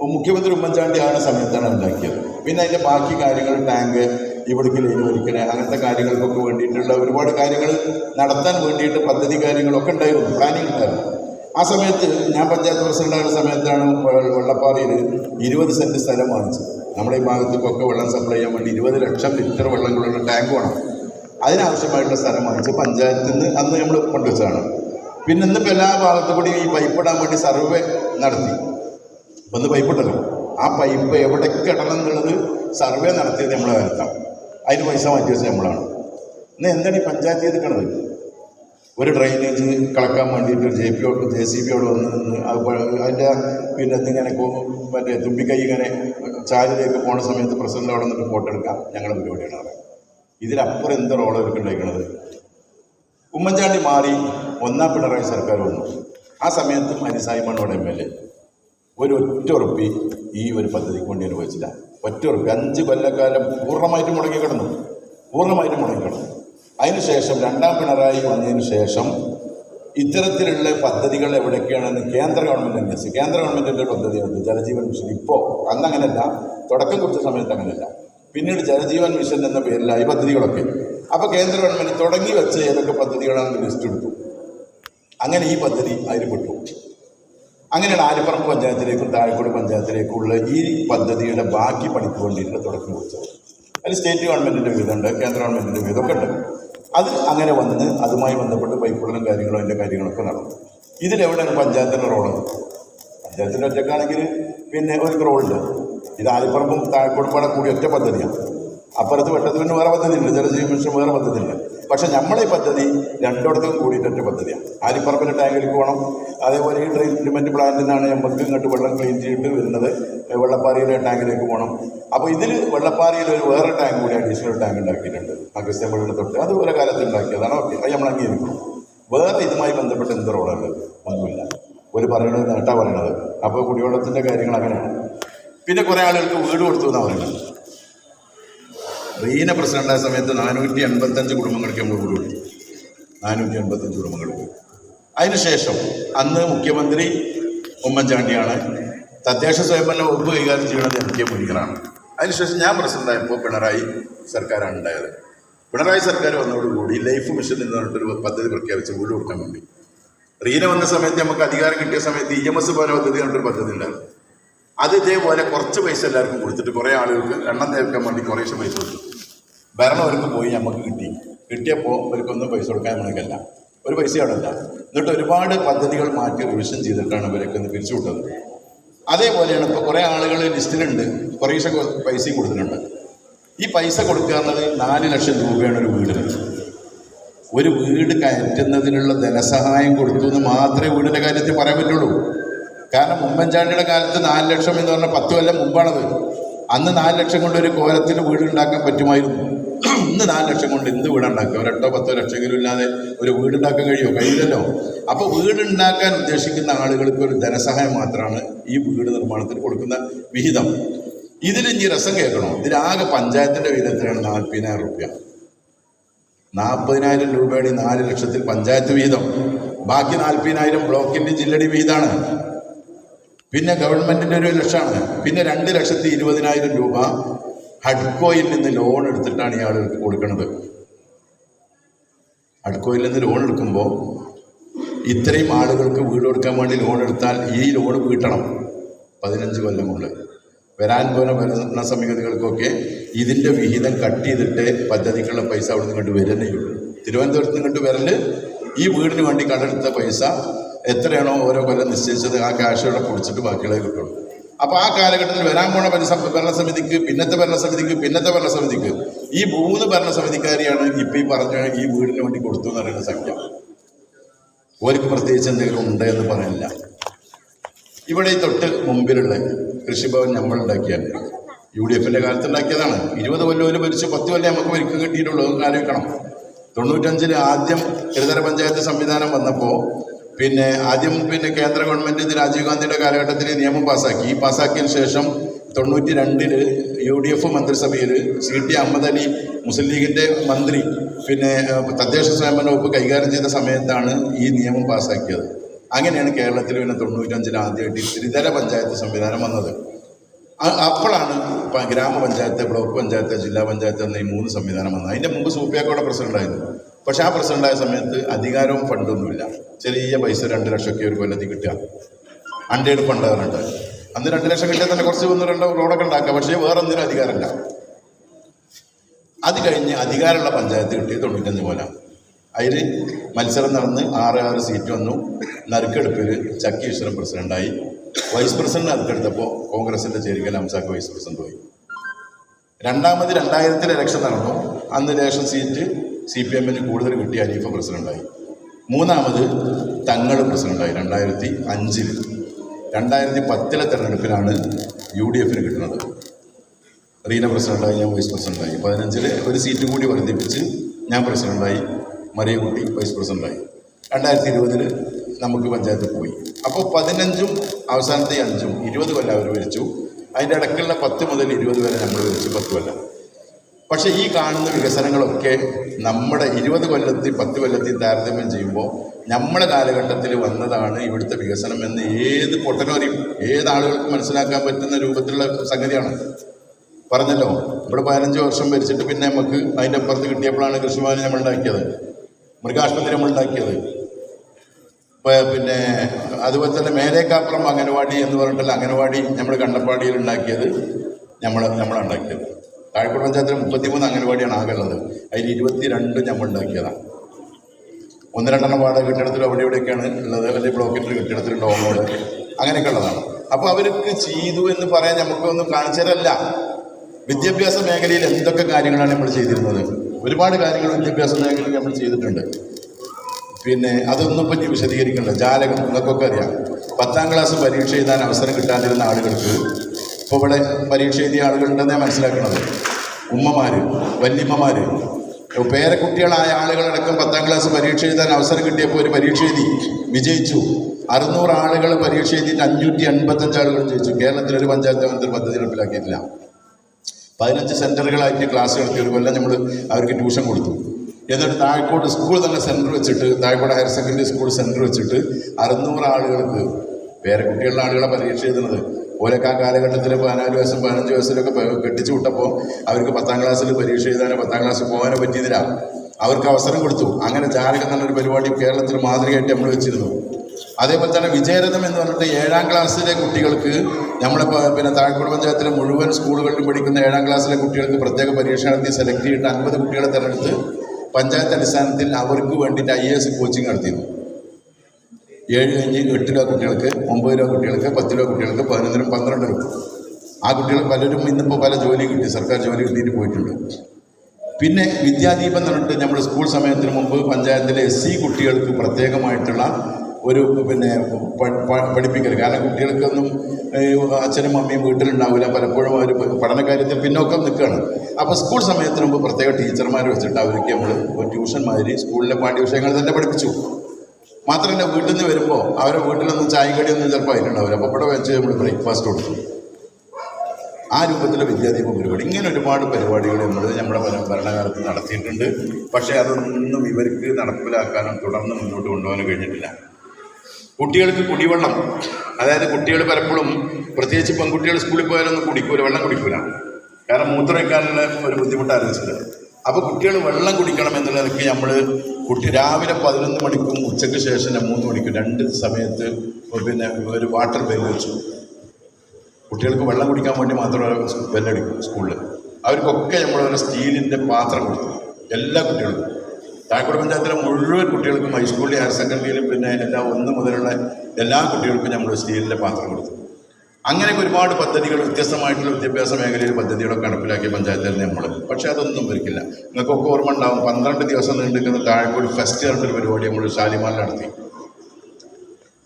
മുഖ്യമന്ത്രി ഉമ്മൻചാണ്ടി ആവുന്ന സമയത്താണ് ഉണ്ടാക്കിയത്. പിന്നെ അതിന്റെ ബാക്കി കാര്യങ്ങൾ ടാങ്ക് ഇവിടേക്ക് ലൈൻ വലിക്കണേ അങ്ങനത്തെ കാര്യങ്ങൾക്കൊക്കെ വേണ്ടിയിട്ടുള്ള ഒരുപാട് കാര്യങ്ങൾ നടത്താൻ വേണ്ടിയിട്ട് പദ്ധതി കാര്യങ്ങളൊക്കെ ഉണ്ടായിരുന്നു പ്ലാനിങ് ഉണ്ടായിരുന്നു. ആ സമയത്ത് ഞാൻ പഞ്ചായത്ത് പ്രസിഡന്റായ സമയത്താണ് വെള്ളപ്പാറയിൽ ഇരുപത് സെന്റ് സ്ഥലം വാങ്ങിച്ചത്. നമ്മുടെ ഈ ഭാഗത്തേക്കൊക്കെ വെള്ളം സപ്ലൈ ചെയ്യാൻ വേണ്ടി ഇരുപത് ലക്ഷം ലിറ്റർ വെള്ളം കൊള്ളുന്ന ടാങ്ക് വേണം. അതിനാവശ്യമായിട്ടുള്ള സ്ഥലം വാങ്ങിച്ച് പഞ്ചായത്തിൽ നിന്ന് അന്ന് നമ്മൾ കൊണ്ടുവച്ചതാണ്. പിന്നെ ഇന്നിപ്പോൾ എല്ലാ ഭാഗത്തു കൂടി ഈ പൈപ്പ് ഇടാൻ വേണ്ടി സർവേ നടത്തി. ഒന്ന് പൈപ്പ് ഇട്ടല്ലോ. ആ പൈപ്പ് എവിടേക്ക് ഇടണം എന്നുള്ളത് സർവേ നടത്തിയത് നമ്മളെ കാലത്താണ് അതിന് പൈസ മാറ്റി നമ്മളാണ്. ഇന്ന് എന്താണ് ഈ പഞ്ചായത്ത് ചെയ്തിരിക്കണത്? ഒരു ഡ്രൈനേജ് കളക്കാൻ വേണ്ടിയിട്ട് ഒരു ജെ പി ജെ സി ബിയോട് വന്ന് നിന്ന് അതിന്റെ പിന്നെ ഇങ്ങനെ മറ്റേ തുമ്പിക്കൈ ഇങ്ങനെ ചാലിലേക്ക് പോണ സമയത്ത് പ്രസിഡന്റ് അവിടെ നിന്നിട്ട് ഫോട്ടോ എടുക്കാം. ഞങ്ങളുടെ പരിപാടിയാണ് അവിടെ. ഇതിലപ്പുറം എന്ത് റോൾ ഇവർക്കുണ്ടായിരിക്കണത് ഉമ്മൻചാണ്ടി മാറി ഒന്നാം പിണറായി സർക്കാർ വന്നു. ആ സമയത്തും അവിടെ എം എൽ എ ഒരു ഒറ്റ ഉറപ്പി ഈ ഒരു പദ്ധതിക്ക് വേണ്ടി അനുഭവിച്ചില്ല ഒറ്റ ഉറുപ്പി അഞ്ച് കൊല്ലക്കാലം പൂർണമായിട്ട് മുടങ്ങി കിടന്നു പൂർണമായിട്ട് മുടങ്ങി കിടന്നു അതിനുശേഷം രണ്ടാം പിണറായി വന്നതിന് ശേഷം ഇത്തരത്തിലുള്ള പദ്ധതികൾ എവിടെയൊക്കെയാണെന്ന് കേന്ദ്ര ഗവൺമെന്റ് അന്വേഷിച്ചു. കേന്ദ്ര ഗവൺമെന്റിന്റെ പദ്ധതിയാണ് ജലജീവൻ മിഷൻ. ഇപ്പോൾ അന്ന് അങ്ങനെയല്ല. തുടക്കം കുറിച്ച സമയത്ത് അങ്ങനെയല്ല. പിന്നീട് ജലജീവൻ മിഷൻ എന്ന പേരിലായി പദ്ധതികളൊക്കെ. അപ്പോൾ കേന്ദ്ര ഗവൺമെന്റ് തുടങ്ങി വെച്ച ഏതൊക്കെ പദ്ധതികളാണെന്ന് ലിസ്റ്റ് എടുത്തു. അങ്ങനെ ഈ പദ്ധതി അതിൽ പെട്ടു. അങ്ങനെയാണ് ആലിപ്പറമ്പ് പഞ്ചായത്തിലേക്കും താഴെക്കോട് പഞ്ചായത്തിലേക്കുള്ള ഈ പദ്ധതിയുടെ ബാക്കി പണിക്ക് വേണ്ടിയിട്ട് തുടക്കം കുറിച്ചത്. അതിൽ സ്റ്റേറ്റ് ഗവൺമെന്റിന്റെ വിധമുണ്ട് കേന്ദ്ര ഗവൺമെന്റിന്റെ വിധമൊക്കെ ഉണ്ട്. അത് അങ്ങനെ വന്ന് അതുമായി ബന്ധപ്പെട്ട് പൈപ്പുകളും കാര്യങ്ങളും അതിന്റെ കാര്യങ്ങളൊക്കെ നടന്നു. ഇതിലെവിടെയാണ് പഞ്ചായത്തിന്റെ റോൾ? പഞ്ചായത്തിന്റെ ഒറ്റക്കാണെങ്കിൽ പിന്നെ ഒരു റോളുണ്ട് ഇത് ആലിപ്പറമ്പും താഴെക്കോടും കൂടി ഒറ്റ പദ്ധതിയാണ്. അപ്പുറത്ത് വെട്ടത്തിന് വേറെ പദ്ധതി ഉണ്ട് ജലജീവൻ മിഷൻ വേറെ പദ്ധതി ഉണ്ട് പക്ഷെ നമ്മളെ പദ്ധതി രണ്ടിടത്തും കൂടിയിട്ടൊരു പദ്ധതിയാണ്. ആലിപ്പറമ്പിന്റെ ടാങ്കിലേക്ക് പോകണം. അതേപോലെ ഈ ട്രീറ്റ്മെന്റ് പ്ലാന്റിൽ നിന്നാണ് നമുക്ക് ഇങ്ങോട്ട് വെള്ളം ക്ലീൻ ചെയ്തിട്ട് വരുന്നത്. വെള്ളപ്പാറയിലെ ടാങ്കിലേക്ക് പോകണം. അപ്പോൾ ഇതിൽ വെള്ളപ്പാറയിൽ ഒരു വേറെ ടാങ്ക് കൂടി അഡീഷണൽ ടാങ്ക് ഉണ്ടാക്കിയിട്ടുണ്ട്. അഗസ്ത്യ വെള്ളം തൊട്ട്. അത് ഒരു കാലത്ത് ഉണ്ടാക്കിയതാണ്. ഓക്കെ. അത് നമ്മൾ അംഗീകരിക്കും വേറെ ഇതുമായി ബന്ധപ്പെട്ട് എന്ത് റോഡുണ്ട് ഒന്നുമില്ല. ഒരു പറയണത് നേട്ടാ പറയണത്. അപ്പോൾ കുടിവെള്ളത്തിന്റെ കാര്യങ്ങൾ അങ്ങനെയാണ്. പിന്നെ കുറേ ആളുകൾക്ക് വീട് കൊടുത്തു എന്നാണ് പറയുന്നത്. റീന ഉണ്ടായ സമയത്ത് നാനൂറ്റി എൺപത്തഞ്ച് കുടുംബങ്ങൾക്ക് നമ്മൾ കൊടുത്തു നാനൂറ്റി എൺപത്തഞ്ച് കുടുംബങ്ങൾക്ക് അതിനുശേഷം അന്ന് മുഖ്യമന്ത്രി ഉമ്മൻചാണ്ടിയാണ് തദ്ദേശ സ്വയംഭരണ വകുപ്പ് കൈകാര്യം ചെയ്യുന്നത് എം കെ മുനീറാണ് അതിനുശേഷം ഞാൻ പ്രസിഡന്റായപ്പോൾ പിണറായി സർക്കാരാണ് ഉണ്ടായത്. പിണറായി സർക്കാർ വന്നതോടുകൂടി ലൈഫ് മിഷൻ എന്ന് പറഞ്ഞിട്ടൊരു പദ്ധതി പ്രഖ്യാപിച്ച് വീട് കൊടുക്കാൻ വേണ്ടി. റീന വന്ന സമയത്ത് നമുക്ക് അധികാരം കിട്ടിയ സമയത്ത് ഇ എം എസ് പോലെ പദ്ധതി പറഞ്ഞിട്ടൊരു പദ്ധതി ഉണ്ടായിരുന്നു. അത് ഇതേപോലെ കുറച്ച് പൈസ എല്ലാവർക്കും കൊടുത്തിട്ട് കുറേ ആളുകൾക്ക് എണ്ണം തേക്കാൻ വേണ്ടി കുറേശ്ശെ പൈസ കൊടുത്തു. ഭരണം അവർക്ക് പോയി നമുക്ക് കിട്ടി. കിട്ടിയപ്പോൾ അവർക്കൊന്നും പൈസ കൊടുക്കാൻ നമുക്കല്ല ഒരു പൈസ അവിടെ ഇല്ല എന്നിട്ട് ഒരുപാട് പദ്ധതികൾ മാറ്റി റിവിഷൻ ചെയ്തിട്ടാണ് ഇവരൊക്കെ ഒന്ന് പിരിച്ചു വിട്ടത്. അതേപോലെയാണ് ഇപ്പോൾ കുറേ ആളുകൾ ലിസ്റ്റിലുണ്ട്. കൊ- പൈസയും കൊടുത്തിട്ടുണ്ട്. ഈ പൈസ കൊടുക്കുക നാല് ലക്ഷം രൂപയാണ് ഒരു വീടിന് ഒരു വീട് കയറ്റുന്നതിനുള്ള ധനസഹായം കൊടുത്തു എന്ന് മാത്രമേ വീടിന്റെ കാര്യത്തിൽ പറയാൻ പറ്റുള്ളൂ. കാരണം ഉമ്മൻചാണ്ടിയുടെ കാലത്ത് നാല് ലക്ഷം എന്ന് പറഞ്ഞാൽ പത്ത് കൊല്ലം മുമ്പാണത്. അന്ന് നാല് ലക്ഷം കൊണ്ട് ഒരു വീട് ഉണ്ടാക്കാൻ പറ്റുമായിരുന്നു. ഇന്ന് നാല് ലക്ഷം കൊണ്ട് എന്ത് വീടുണ്ടാക്കുക? ഒരു എട്ടോ പത്തോ ലക്ഷമെങ്കിലും ഇല്ലാതെ ഒരു വീടുണ്ടാക്കാൻ കഴിയുമോ? കഴിയില്ലല്ലോ. അപ്പോൾ വീടുണ്ടാക്കാൻ ഉദ്ദേശിക്കുന്ന ആളുകൾക്ക് ഒരു ധനസഹായം മാത്രമാണ് ഈ വീട് നിർമ്മാണത്തിന് കൊടുക്കുന്ന വിഹിതം. ഇതിൽ ഇനി രസം കേൾക്കണോ? ഇതിലാകെ പഞ്ചായത്തിന്റെ വിഹിതത്തിലാണ് നാൽപ്പതിനായിരം റുപ്യ. നാൽപ്പതിനായിരം രൂപയുടെ നാല് ലക്ഷത്തിൽ പഞ്ചായത്ത് വിഹിതം. ബാക്കി നാൽപ്പതിനായിരം ബ്ലോക്കിന്റെ ജില്ലടി വിഹിതമാണ്. പിന്നെ ഗവൺമെന്റിന്റെ ഒരു ലക്ഷമാണ്. പിന്നെ രണ്ട് ലക്ഷത്തി ഇരുപതിനായിരം രൂപ ഹഡ്കോയിൽ നിന്ന് ലോൺ എടുത്തിട്ടാണ് ആളുകൾക്ക് കൊടുക്കുന്നത് ഹഡ്കോയിൽ നിന്ന് ലോൺ എടുക്കുമ്പോൾ ഇത്രയും ആളുകൾക്ക് വീട് കൊടുക്കാൻ വേണ്ടി ലോൺ എടുത്താൽ ഈ ലോൺ വീട്ടണം പതിനഞ്ച് കൊല്ലം കൊണ്ട്. വരാൻ പോലെ ഭരണ സമിതികൾക്കൊക്കെ ഇതിന്റെ വിഹിതം കട്ട് ചെയ്തിട്ട് പദ്ധതിക്കുള്ള പൈസ അവിടെ നിന്ന് കണ്ട് വരുന്നേയുള്ളൂ തിരുവനന്തപുരത്ത് നിന്ന് കണ്ട് വരൽ ഈ വീടിന് വേണ്ടി കടെടുത്ത പൈസ എത്രയാണോ ഓരോ കൊല്ലം നിശ്ചയിച്ചത് ആ ക്യാഷ് അവിടെ പൊടിച്ചിട്ട് ബാക്കിയുള്ളത് കിട്ടുള്ളൂ. അപ്പോൾ ആ കാലഘട്ടത്തിൽ വരാൻ പോണ ഭരണസമിതിക്ക് പിന്നത്തെ ഭരണസമിതിക്ക് പിന്നത്തെ ഭരണസമിതിക്ക്. ഈ മൂന്ന് ഭരണസമിതിക്കാരെയാണ് ഇപ്പം ഈ പറഞ്ഞ ഈ വീടിന് വേണ്ടി കൊടുത്തു എന്ന് പറയുന്ന സംഖ്യ. ഓർക്ക് പ്രത്യേകിച്ച് എന്തെങ്കിലും ഉണ്ട് എന്ന് പറയില്ല. ഇവിടെ തൊട്ട് മുമ്പിലുള്ള കൃഷിഭവൻ നമ്മൾ ഉണ്ടാക്കിയാണ് യു ഡി എഫിന്റെ കാലത്ത് ഉണ്ടാക്കിയതാണ് ഇരുപത് കൊല്ലം ഭരിച്ച് പത്ത് കൊല്ലം നമുക്ക് ഒരുക്കം കിട്ടിയിട്ടുള്ളൂ ആലോചിക്കണം. തൊണ്ണൂറ്റഞ്ചിൽ ആദ്യം ചെറുതര പഞ്ചായത്ത് സംവിധാനം വന്നപ്പോൾ പിന്നെ ആദ്യം പിന്നെ കേന്ദ്ര ഗവൺമെന്റ് ഇത് രാജീവ് ഗാന്ധിയുടെ കാലഘട്ടത്തിൽ നിയമം പാസ്സാക്കി ഈ പാസ്സാക്കിയതിന് ശേഷം തൊണ്ണൂറ്റി രണ്ടിൽ യു ഡി എഫ് മന്ത്രിസഭയിൽ സി ടി അഹമ്മദ് അലി മുസ്ലിം ലീഗിന്റെ മന്ത്രി പിന്നെ തദ്ദേശ സ്വയംഭരണ വകുപ്പ് കൈകാര്യം ചെയ്ത സമയത്താണ് ഈ നിയമം പാസ്സാക്കിയത് അങ്ങനെയാണ് കേരളത്തിൽ പിന്നെ തൊണ്ണൂറ്റഞ്ചിൽ ആദ്യമായിട്ട് ത്രിതല പഞ്ചായത്ത് സംവിധാനം വന്നത്. അപ്പോഴാണ് ഗ്രാമപഞ്ചായത്ത് ബ്ലോക്ക് പഞ്ചായത്ത് ജില്ലാ പഞ്ചായത്ത് എന്ന മൂന്ന് സംവിധാനം വന്നത്. അതിന്റെ മുമ്പ് സൂപ്പിയാക്കോടെ പ്രസിഡന്റായിരുന്നു പക്ഷേ ആ പ്രസിഡന്റായ സമയത്ത് അധികാരവും ഫണ്ടൊന്നുമില്ല. ചെറിയ പൈസ രണ്ട് ലക്ഷമൊക്കെ ഒരു കൊല്ലത്തിൽ കിട്ടുക. അൺഡേഡ് ഫണ്ട് അന്ന് രണ്ട് ലക്ഷം കിട്ടിയാൽ തന്നെ കുറച്ച് ഒന്ന് രണ്ടോ റോഡൊക്കെ ഉണ്ടാക്കുക പക്ഷേ വേറെ ഒന്നിനും അധികാരമില്ല. അത് കഴിഞ്ഞ് അധികാരമുള്ള പഞ്ചായത്ത് കിട്ടിയത് തൊണ്ണൂറ്റഞ്ച് പോലെ അതിൽ മത്സരം നടന്ന് ആറ് ആറ് സീറ്റ് വന്നു. നറുക്കെടുപ്പിൽ ചക്കി ഈശ്വരൻ പ്രസിഡന്റായി വൈസ് പ്രസിഡന്റ് നറുക്കെടുത്തപ്പോൾ കോൺഗ്രസിന്റെ ചേരിക്കൽ അംസാക്ക് വൈസ് പ്രസിഡന്റ് പോയി. രണ്ടാമത് രണ്ടായിരത്തിൽ ഇലക്ഷൻ നടന്നു. അന്ന് ഇലക്ഷൻ സീറ്റ് സി പി എമ്മിന് കൂടുതൽ കിട്ടിയ അനീഫ പ്രസിഡന്റായി മൂന്നാമത് തങ്ങൾ പ്രസിഡന്റായി രണ്ടായിരത്തി അഞ്ചിൽ രണ്ടായിരത്തി പത്തിലെ തെരഞ്ഞെടുപ്പിലാണ് യു ഡി എഫിന് കിട്ടുന്നത്. റീന പ്രസിഡന്റായി ഞാൻ വൈസ് പ്രസിഡന്റായി പതിനഞ്ചിൽ ഒരു സീറ്റ് കൂടി വർദ്ധിപ്പിച്ച് ഞാൻ പ്രസിഡന്റായി മറിയക്കുട്ടി വൈസ് പ്രസിഡന്റായി രണ്ടായിരത്തി ഇരുപതിൽ നമുക്ക് പഞ്ചായത്ത് പോയി. അപ്പോൾ പതിനഞ്ചും അവസാനത്തെ അഞ്ചും ഇരുപത് കൊല്ലം അവർ ഭരിച്ചു. അതിന്റെ ഇടയ്ക്കുള്ള പത്ത് മുതൽ ഇരുപത് വരെ നമ്മൾ ഭരിച്ചു പത്ത് കൊല്ലം. പക്ഷേ ഈ കാണുന്ന വികസനങ്ങളൊക്കെ നമ്മുടെ ഇരുപത് കൊല്ലത്തിൽ പത്ത് കൊല്ലത്തിൽ താരതമ്യം ചെയ്യുമ്പോൾ നമ്മുടെ കാലഘട്ടത്തിൽ വന്നതാണ് ഇവിടുത്തെ വികസനം എന്ന് ഏത് പൊട്ടനോരെയും ഏത് ആളുകൾക്കും മനസ്സിലാക്കാൻ പറ്റുന്ന രൂപത്തിലുള്ള സംഗതിയാണ്. പറഞ്ഞല്ലോ ഇവിടെ പതിനഞ്ച് വർഷം ഭരിച്ചിട്ട് പിന്നെ നമുക്ക് അതിന്റെ അപ്പുറത്ത് കിട്ടിയപ്പോഴാണ് കൃഷിഭവൻ നമ്മൾ ഉണ്ടാക്കിയത് മൃഗാശുപത്രി നമ്മൾ ഉണ്ടാക്കിയത്. പിന്നെ അതുപോലെ തന്നെ മേലേക്കാപ്പുറം അംഗനവാടി എന്ന് പറഞ്ഞിട്ടുള്ള അംഗനവാടി നമ്മൾ കണ്ടപ്പാടിയിൽ ഉണ്ടാക്കിയത് നമ്മൾ നമ്മളുണ്ടാക്കിയത് താഴെക്കുളം പഞ്ചായത്തിൽ മുപ്പത്തിമൂന്ന് അംഗൻവാടിയാണ് ആകെ ഉള്ളത്. അതിൽ ഇരുപത്തിരണ്ട് ഞമ്മൾ ഉണ്ടാക്കിയതാണ്. ഒന്ന് രണ്ടെണ്ണം വാടക കെട്ടിടത്തിലോ അവിടെ ഇവിടെയൊക്കെയാണ് ഉള്ളത്. അല്ലെങ്കിൽ ബ്ലോക്കിന്റെ കെട്ടിടത്തിലുണ്ട് ഓമോട് അങ്ങനെയൊക്കെ ഉള്ളതാണ്. അപ്പോൾ അവർക്ക് ചെയ്തു എന്ന് പറയാൻ നമുക്കൊന്നും കാണിച്ചതല്ല. വിദ്യാഭ്യാസ മേഖലയിൽ എന്തൊക്കെ കാര്യങ്ങളാണ് നമ്മൾ ചെയ്തിരുന്നത്? ഒരുപാട് കാര്യങ്ങൾ വിദ്യാഭ്യാസ മേഖലയിൽ നമ്മൾ ചെയ്തിട്ടുണ്ട്. പിന്നെ അതൊന്നും വിശദീകരിക്കേണ്ട വിശദീകരിക്കണ്ട. ജാലകം നിങ്ങൾക്കൊക്കെ അറിയാം. പത്താം ക്ലാസ് പരീക്ഷ എഴുതാൻ അവസരം കിട്ടാതിരുന്ന ആളുകൾക്ക് ഇപ്പോൾ ഇവിടെ പരീക്ഷ എഴുതിയ ആളുകളുണ്ടെന്നേ മനസ്സിലാക്കുന്നത് ഉമ്മമാർ വല്യമ്മമാർ പേരക്കുട്ടികളായ ആളുകളടക്കം പത്താം ക്ലാസ് പരീക്ഷ എഴുതാൻ അവസരം കിട്ടിയപ്പോൾ ഒരു പരീക്ഷ എഴുതി വിജയിച്ചു. അറുന്നൂറ് ആളുകൾ പരീക്ഷ എഴുതിയിട്ട് അഞ്ഞൂറ്റി അൻപത്തഞ്ച് ആളുകൾ ജയിച്ചു. കേരളത്തിൽ ഒരു പഞ്ചായത്ത് മന്ത്രി പദ്ധതി നടപ്പിലാക്കിയിട്ടില്ല. പതിനഞ്ച് സെന്ററുകളായിട്ട് ക്ലാസ് നടത്തി ഒരു കൊല്ലം നമ്മൾ അവർക്ക് ട്യൂഷൻ കൊടുത്തു. എന്നിട്ട് താഴെക്കോട് സ്കൂൾ തന്നെ സെന്റർ വെച്ചിട്ട് Thazhekode higher secondary school centre വെച്ചിട്ട് അറുന്നൂറ് ആളുകൾക്ക് പേരക്കുട്ടികളുടെ ആളുകളെ പരീക്ഷ എഴുതുന്നത്. ഓരൊക്കെ ആ കാലഘട്ടത്തിൽ പതിനാല് വയസ്സും പതിനഞ്ച് വയസ്സിലൊക്കെ കെട്ടിച്ചു വിട്ടപ്പോൾ അവർക്ക് പത്താം ക്ലാസ്സിൽ പരീക്ഷ എഴുതാനോ പത്താം ക്ലാസ്സിൽ പോകാനോ പറ്റിയതില്ല അവർക്ക് അവസരം കൊടുത്തു. അങ്ങനെ ജാലകം എന്നൊരു പരിപാടി കേരളത്തിൽ മാതൃകയായിട്ട് നമ്മൾ വെച്ചിരുന്നു. അതേപോലെ തന്നെ വിജയരഥം എന്ന് പറഞ്ഞിട്ട് ഏഴാം ക്ലാസ്സിലെ കുട്ടികൾക്ക് നമ്മളെ പിന്നെ താഴെക്കുട പഞ്ചായത്തിലെ മുഴുവൻ സ്കൂളുകളിലും പഠിക്കുന്ന ഏഴാം ക്ലാസ്സിലെ കുട്ടികൾക്ക് പ്രത്യേക പരീക്ഷ നടത്തി സെലക്ട് ചെയ്തിട്ട് അൻപത് കുട്ടികളെ തിരഞ്ഞെടുത്ത് പഞ്ചായത്ത് അടിസ്ഥാനത്തിൽ അവർക്ക് വേണ്ടിയിട്ട് ഐ എ എസ് കോച്ചിങ് നടത്തിയിരുന്നു. ഏഴ് കഴിഞ്ഞ് എട്ടിലോ കുട്ടികൾക്ക് ഒമ്പതിലോ കുട്ടികൾക്ക് പത്തിലോ കുട്ടികൾക്ക് പതിനൊന്നിനും പന്ത്രണ്ടിനും ആ കുട്ടികൾ പലരും ഇന്നിപ്പോൾ പല ജോലി കിട്ടി സർക്കാർ ജോലി കിട്ടിയിട്ട് പോയിട്ടുണ്ട്. പിന്നെ വിദ്യാദീപം എന്ന് പറഞ്ഞിട്ട് നമ്മുടെ സ്കൂൾ സമയത്തിന് മുമ്പ് പഞ്ചായത്തിലെ എസ് സി കുട്ടികൾക്ക് പ്രത്യേകമായിട്ടുള്ള ഒരു പിന്നെ പഠിപ്പിക്കൽ കാരണം കുട്ടികൾക്കൊന്നും അച്ഛനും അമ്മയും വീട്ടിലുണ്ടാവില്ല. പലപ്പോഴും അവർ പഠനകാര്യത്തിൽ പിന്നോക്കം നിൽക്കുകയാണ്. അപ്പോൾ സ്കൂൾ സമയത്തിന് മുമ്പ് പ്രത്യേക ടീച്ചർമാർ വെച്ചിട്ട് അവർക്ക് നമ്മൾ ട്യൂഷൻ മാതിരി സ്കൂളിലെ പാഠ്യവിഷയങ്ങൾ തന്നെ പഠിപ്പിച്ചു. മാത്രമല്ല വീട്ടിൽ നിന്ന് വരുമ്പോൾ അവരെ വീട്ടിലൊന്നും ചായക്കടിയൊന്നും ചിലപ്പോൾ അതിലുണ്ടാവില്ല. അപ്പോൾ ഇവിടെ വെച്ച് നമ്മൾ ബ്രേക്ക്ഫാസ്റ്റ് കൊടുത്തു. ആ രൂപത്തിലെ വിദ്യാദീപ പരിപാടി. ഇങ്ങനെ ഒരുപാട് പരിപാടികൾ നമ്മൾ നമ്മുടെ ഭരണ- ഭരണകാലത്ത് നടത്തിയിട്ടുണ്ട്. പക്ഷേ അതൊന്നും ഇവർക്ക് നടപ്പിലാക്കാനും തുടർന്ന് മുന്നോട്ട് കൊണ്ടുപോകാനും കഴിഞ്ഞിട്ടില്ല. കുട്ടികൾക്ക് കുടിവെള്ളം. അതായത് കുട്ടികൾ പലപ്പോഴും പ്രത്യേകിച്ച് പെൺകുട്ടികൾ സ്കൂളിൽ പോയാലൊന്നും കുടിക്കൂല വെള്ളം കുടിക്കൂല. കാരണം മൂത്രമൊഴിക്കാനുള്ള ഒരു ബുദ്ധിമുട്ടായിരുന്നു അപ്പോൾ കുട്ടികൾ വെള്ളം കുടിക്കണം എന്നുള്ളതൊക്കെ നമ്മൾ കുട്ടി രാവിലെ പതിനൊന്ന് മണിക്കും ഉച്ചയ്ക്ക് ശേഷം മൂന്ന് മണിക്കും രണ്ട് സമയത്ത് പിന്നെ ഒരു വാട്ടർ ബെൽ വെച്ചു. കുട്ടികൾക്ക് വെള്ളം കുടിക്കാൻ വേണ്ടി മാത്രം ബെല്ലടിക്കും സ്കൂളിൽ അവർക്കൊക്കെ നമ്മളൊരു സ്റ്റീലിന്റെ പാത്രം കൊടുത്തു. എല്ലാ കുട്ടികൾക്കും. താഴ്ക്കുട പഞ്ചായത്തിലെ മുഴുവൻ കുട്ടികൾക്കും ഹൈസ്കൂളിലെ ഹയർ സെക്കൻഡറിയിലും പിന്നെ എല്ലാ ഒന്ന് മുതലുള്ള എല്ലാ കുട്ടികൾക്കും നമ്മൾ സ്റ്റീലിന്റെ പാത്രം കൊടുത്തു. അങ്ങനെയൊക്കെ ഒരുപാട് പദ്ധതികൾ വ്യത്യസ്തമായിട്ടുള്ള വിദ്യാഭ്യാസ മേഖലയിൽ പദ്ധതികളൊക്കെ നടപ്പിലാക്കിയ പഞ്ചായത്തിൽ നമ്മൾ പക്ഷേ അതൊന്നും വരിക്കില്ല നിങ്ങൾക്കൊക്കെ ഓർമ്മ ഉണ്ടാവും പന്ത്രണ്ട് ദിവസം നീണ്ടിരിക്കുന്ന താഴെക്കോട് ഫെസ്റ്റ് പറഞ്ഞൊരു പരിപാടി നമ്മൾ ഷാലിമാറിൽ നടത്തി.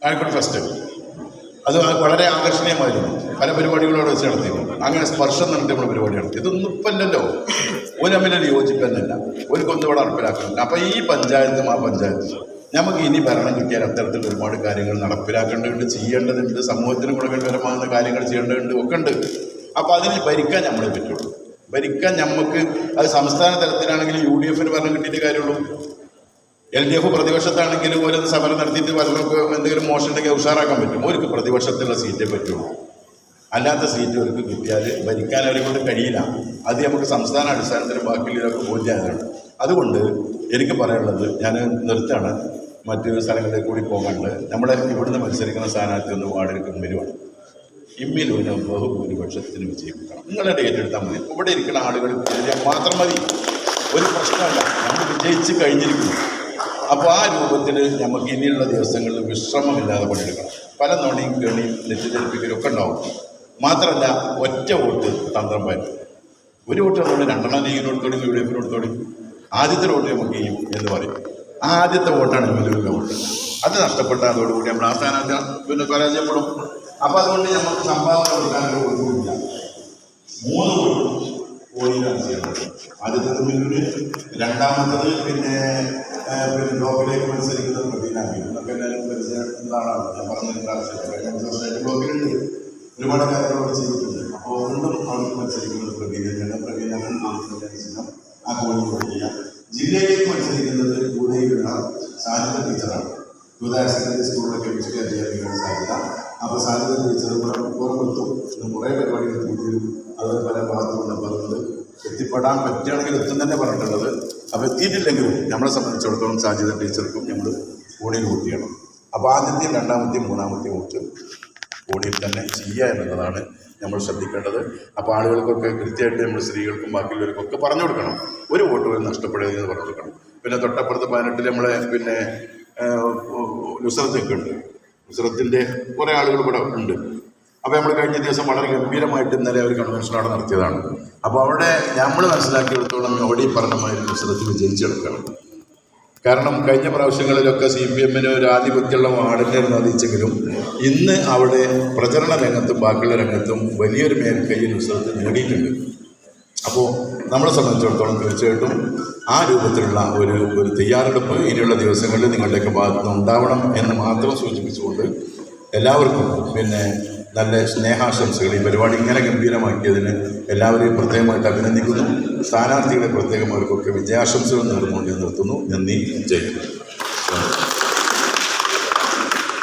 താഴെക്കോട് ഫെസ്റ്റ്. അത് വളരെ ആകർഷണീയമായിരുന്നു. പല പരിപാടികളും അവിടെ വെച്ച് നടത്തിയിരുന്നു അങ്ങനെ സ്പർശം നടത്തി നമ്മൾ പരിപാടി നടത്തി. ഇതൊന്നും ഇപ്പം അല്ലല്ലോ ഒരു തമ്മിലൊരു യോജിക്കുന്നില്ല ഒരു കൊന്നുകൂടെ നടപ്പിലാക്കുന്നില്ല അപ്പോൾ ഈ പഞ്ചായത്തും ആ പഞ്ചായത്തും നമുക്ക് ഇനി ഭരണം കിട്ടിയാൽ അത്തരത്തിൽ ഒരുപാട് കാര്യങ്ങൾ നടപ്പിലാക്കേണ്ടതുണ്ട് ചെയ്യേണ്ടതുണ്ട് സമൂഹത്തിന് ഗുണകരമാകുന്ന കാര്യങ്ങൾ ചെയ്യേണ്ടതുണ്ട് ഒക്കെ ഉണ്ട് അപ്പോൾ അതിന് ഭരിക്കാൻ നമ്മളെ പറ്റുള്ളൂ. ഭരിക്കാൻ നമുക്ക് അത് സംസ്ഥാന തലത്തിലാണെങ്കിൽ യു ഡി എഫിന് ഭരണം കിട്ടിയിട്ട് കാര്യമുള്ളൂ. എൽ ഡി എഫ് പ്രതിപക്ഷത്താണെങ്കിലും ഒരു സമരം നടത്തിയിട്ട് വരണമൊക്കെ എന്തെങ്കിലും മോശം ഉണ്ടെങ്കിൽ ഉഷാറാക്കാൻ പറ്റും. അവർക്ക് പ്രതിപക്ഷത്തുള്ള സീറ്റേ പറ്റുള്ളൂ. അല്ലാത്ത സീറ്റ് അവർക്ക് കിട്ടിയാൽ ഭരിക്കാൻ അവരെ കൊണ്ട് കഴിയില്ല. അത് നമുക്ക് സംസ്ഥാന അടിസ്ഥാനത്തിൽ ബാക്കിയുള്ളവരൊക്കെ ബോധ്യമായതാണ്. അതുകൊണ്ട് എനിക്ക് പറയാനുള്ളത് ഞാൻ നിർത്താണ് മറ്റ് സ്ഥലങ്ങളിൽ കൂടി പോകാണ്ട് നമ്മളെ ഇവിടുന്ന് മത്സരിക്കുന്ന സ്ഥാനാർത്ഥി ഒന്ന് വാർഡിലേക്ക് മുമ്പിലുമാണ് ഇമ്മിലൂന് ബഹുഭൂരിപക്ഷത്തിന് വിജയിപ്പിക്കണം. നിങ്ങളുടെ ഏറ്റെടുത്താൽ മതി. ഇവിടെ ഇരിക്കുന്ന ആളുകൾ മാത്രം മതി. ഒരു പ്രശ്നമല്ല. നമ്മൾ വിജയിച്ച് കഴിഞ്ഞിരിക്കുന്നു. അപ്പോൾ ആ രൂപത്തിൽ നമുക്ക് ഇനിയുള്ള ദിവസങ്ങളിൽ വിശ്രമമില്ലാതെ പണിയെടുക്കണം. പല നോണിയും കേണിയും നെറ്റിദ്ധരിപ്പിക്കലും ഒക്കെ ഉണ്ടാവും. മാത്രമല്ല ഒറ്റ വോട്ട് തന്ത്രം പറ്റും ഒരു വോട്ട് നമ്മൾ രണ്ടെണ്ണം ലീഗിനോട് തുടങ്ങി യു ഡി എഫിനോട് തുടങ്ങി ആദ്യത്തെ വോട്ട് നമുക്ക് ചെയ്യും എന്ന് പറയും. ആദ്യത്തെ വോട്ടാണ് ഇവരുടെ വോട്ട്. അത് നഷ്ടപ്പെട്ട അതോടുകൂടി നമ്മൾ ആ സ്ഥാനാർത്ഥി പിന്നെ പരാജയപ്പെടും. അപ്പം അതുകൊണ്ട് നമുക്ക് സംഭാവന കൊടുക്കാനൊരു ഒന്നുമില്ല മൂന്ന് വോട്ടും ഓടിയിലാണ് ചെയ്യുന്നത് ആദ്യത്തേത് മില്ലിന് രണ്ടാമത്തത് പിന്നെ പിന്നെ ബ്ലോക്കിലേക്ക് മത്സരിക്കുന്ന പ്രവീണാണ് ഇതൊക്കെ എല്ലാവരും പരിചയപ്പെടുന്നതാണ് ഞാൻ പറഞ്ഞ പ്രാവശ്യം കഴിഞ്ഞ ബ്ലോക്കിലുണ്ട്. ഒരുപാട് കാര്യങ്ങളോട് ചെയ്തിട്ടുണ്ട്. അപ്പോൾ വീണ്ടും അവർക്ക് മത്സരിക്കുന്നത് പ്രവീണ പ്രവീണ ആ കോഴിക്കോട് കൊടുക്കുക ജില്ലയിലേക്ക് മത്സരിക്കുന്നത് കൂടെയുള്ള സാധ്യത ടീച്ചറാണ് ഹയർ സെക്കൻഡറി സ്കൂളിലെ കെമിസ്ട്രി അധ്യാപിക്കാൻ സാധ്യത. അപ്പോൾ സാധ്യത ടീച്ചർ പുറമെത്തും കുറേ പരിപാടികൾ കൂടുതലും അത് പല ഭാഗത്തുമുണ്ട് പറഞ്ഞത് എത്തിപ്പെടാൻ പറ്റുകയാണെങ്കിൽ എത്തും തന്നെ പറഞ്ഞിട്ടുള്ളത് അപ്പോൾ എത്തിയിട്ടില്ലെങ്കിലും നമ്മളെ സംബന്ധിച്ചിടത്തോളം സാധ്യത ടീച്ചർക്കും നമ്മൾ കോണിയിൽ കൂട്ടിയാണ് അപ്പോൾ ആദ്യത്തെയും രണ്ടാമത്തെയും മൂന്നാമത്തെയും വോട്ട് കോണിയിൽ തന്നെ ചെയ്യുക എന്നുള്ളതാണ് നമ്മൾ ശ്രദ്ധിക്കേണ്ടത്. അപ്പോൾ ആളുകൾക്കൊക്കെ കൃത്യമായിട്ട് നമ്മൾ സ്ത്രീകൾക്കും ബാക്കിയുള്ളവർക്കൊക്കെ പറഞ്ഞു കൊടുക്കണം. ഒരു വോട്ട് പോലും നഷ്ടപ്പെടരുതെന്ന് പറഞ്ഞു കൊടുക്കണം. പിന്നെ തൊട്ടപ്പുറത്ത് പതിനെട്ടിൽ നമ്മളെ പിന്നെ ലുസറത്തൊക്കെ ഉണ്ട്. നുസറത്തിന്റെ കുറേ ആളുകൾ ഇവിടെ ഉണ്ട്. അപ്പോൾ നമ്മൾ കഴിഞ്ഞ ദിവസം വളരെ ഗംഭീരമായിട്ട് ഇന്നലെ ഒരു കൺവെൻഷൻ അവിടെ നടത്തിയതാണ്. അപ്പോൾ അവിടെ നമ്മൾ മനസ്സിലാക്കിയെടുത്തോളം ഓടി പറഞ്ഞ മാതിരി നുസറത്ത് വിജയിച്ചെടുക്കണം. കാരണം കഴിഞ്ഞ പ്രാവശ്യങ്ങളിലൊക്കെ സി പി എമ്മിന് ഒരു ആധിപത്യമുള്ള വാർഡിന്റെ അറിയിച്ചെങ്കിലും ഇന്ന് അവിടെ പ്രചരണ രംഗത്തും ബാക്കിയുള്ള രംഗത്തും വലിയൊരു മേൽക്കൈ ഉത്സവത്തിൽ നേടിയിട്ടുണ്ട്. അപ്പോൾ നമ്മളെ സംബന്ധിച്ചിടത്തോളം തീർച്ചയായിട്ടും ആ രൂപത്തിലുള്ള ഒരു ഒരു തയ്യാറെടുപ്പ് ഇനിയുള്ള ദിവസങ്ങളിൽ നിങ്ങളുടെയൊക്കെ ഭാഗത്തുനിന്ന് ഉണ്ടാവണം എന്ന് മാത്രം സൂചിപ്പിച്ചുകൊണ്ട് എല്ലാവർക്കും പിന്നെ നല്ല സ്നേഹാശംസകൾ ഈ പരിപാടി ഇങ്ങനെ ഗംഭീരമാക്കിയതിന് എല്ലാവരെയും പ്രത്യേകമായിട്ട് അഭിനന്ദിക്കുന്നു. സ്ഥാനാർത്ഥികളെ പ്രത്യേകം അവർക്കൊക്കെ വിജയാശംസകൾ നേർന്നുകൊണ്ട് നിർത്തുന്നു. നന്ദി. ജയിക്കുന്നു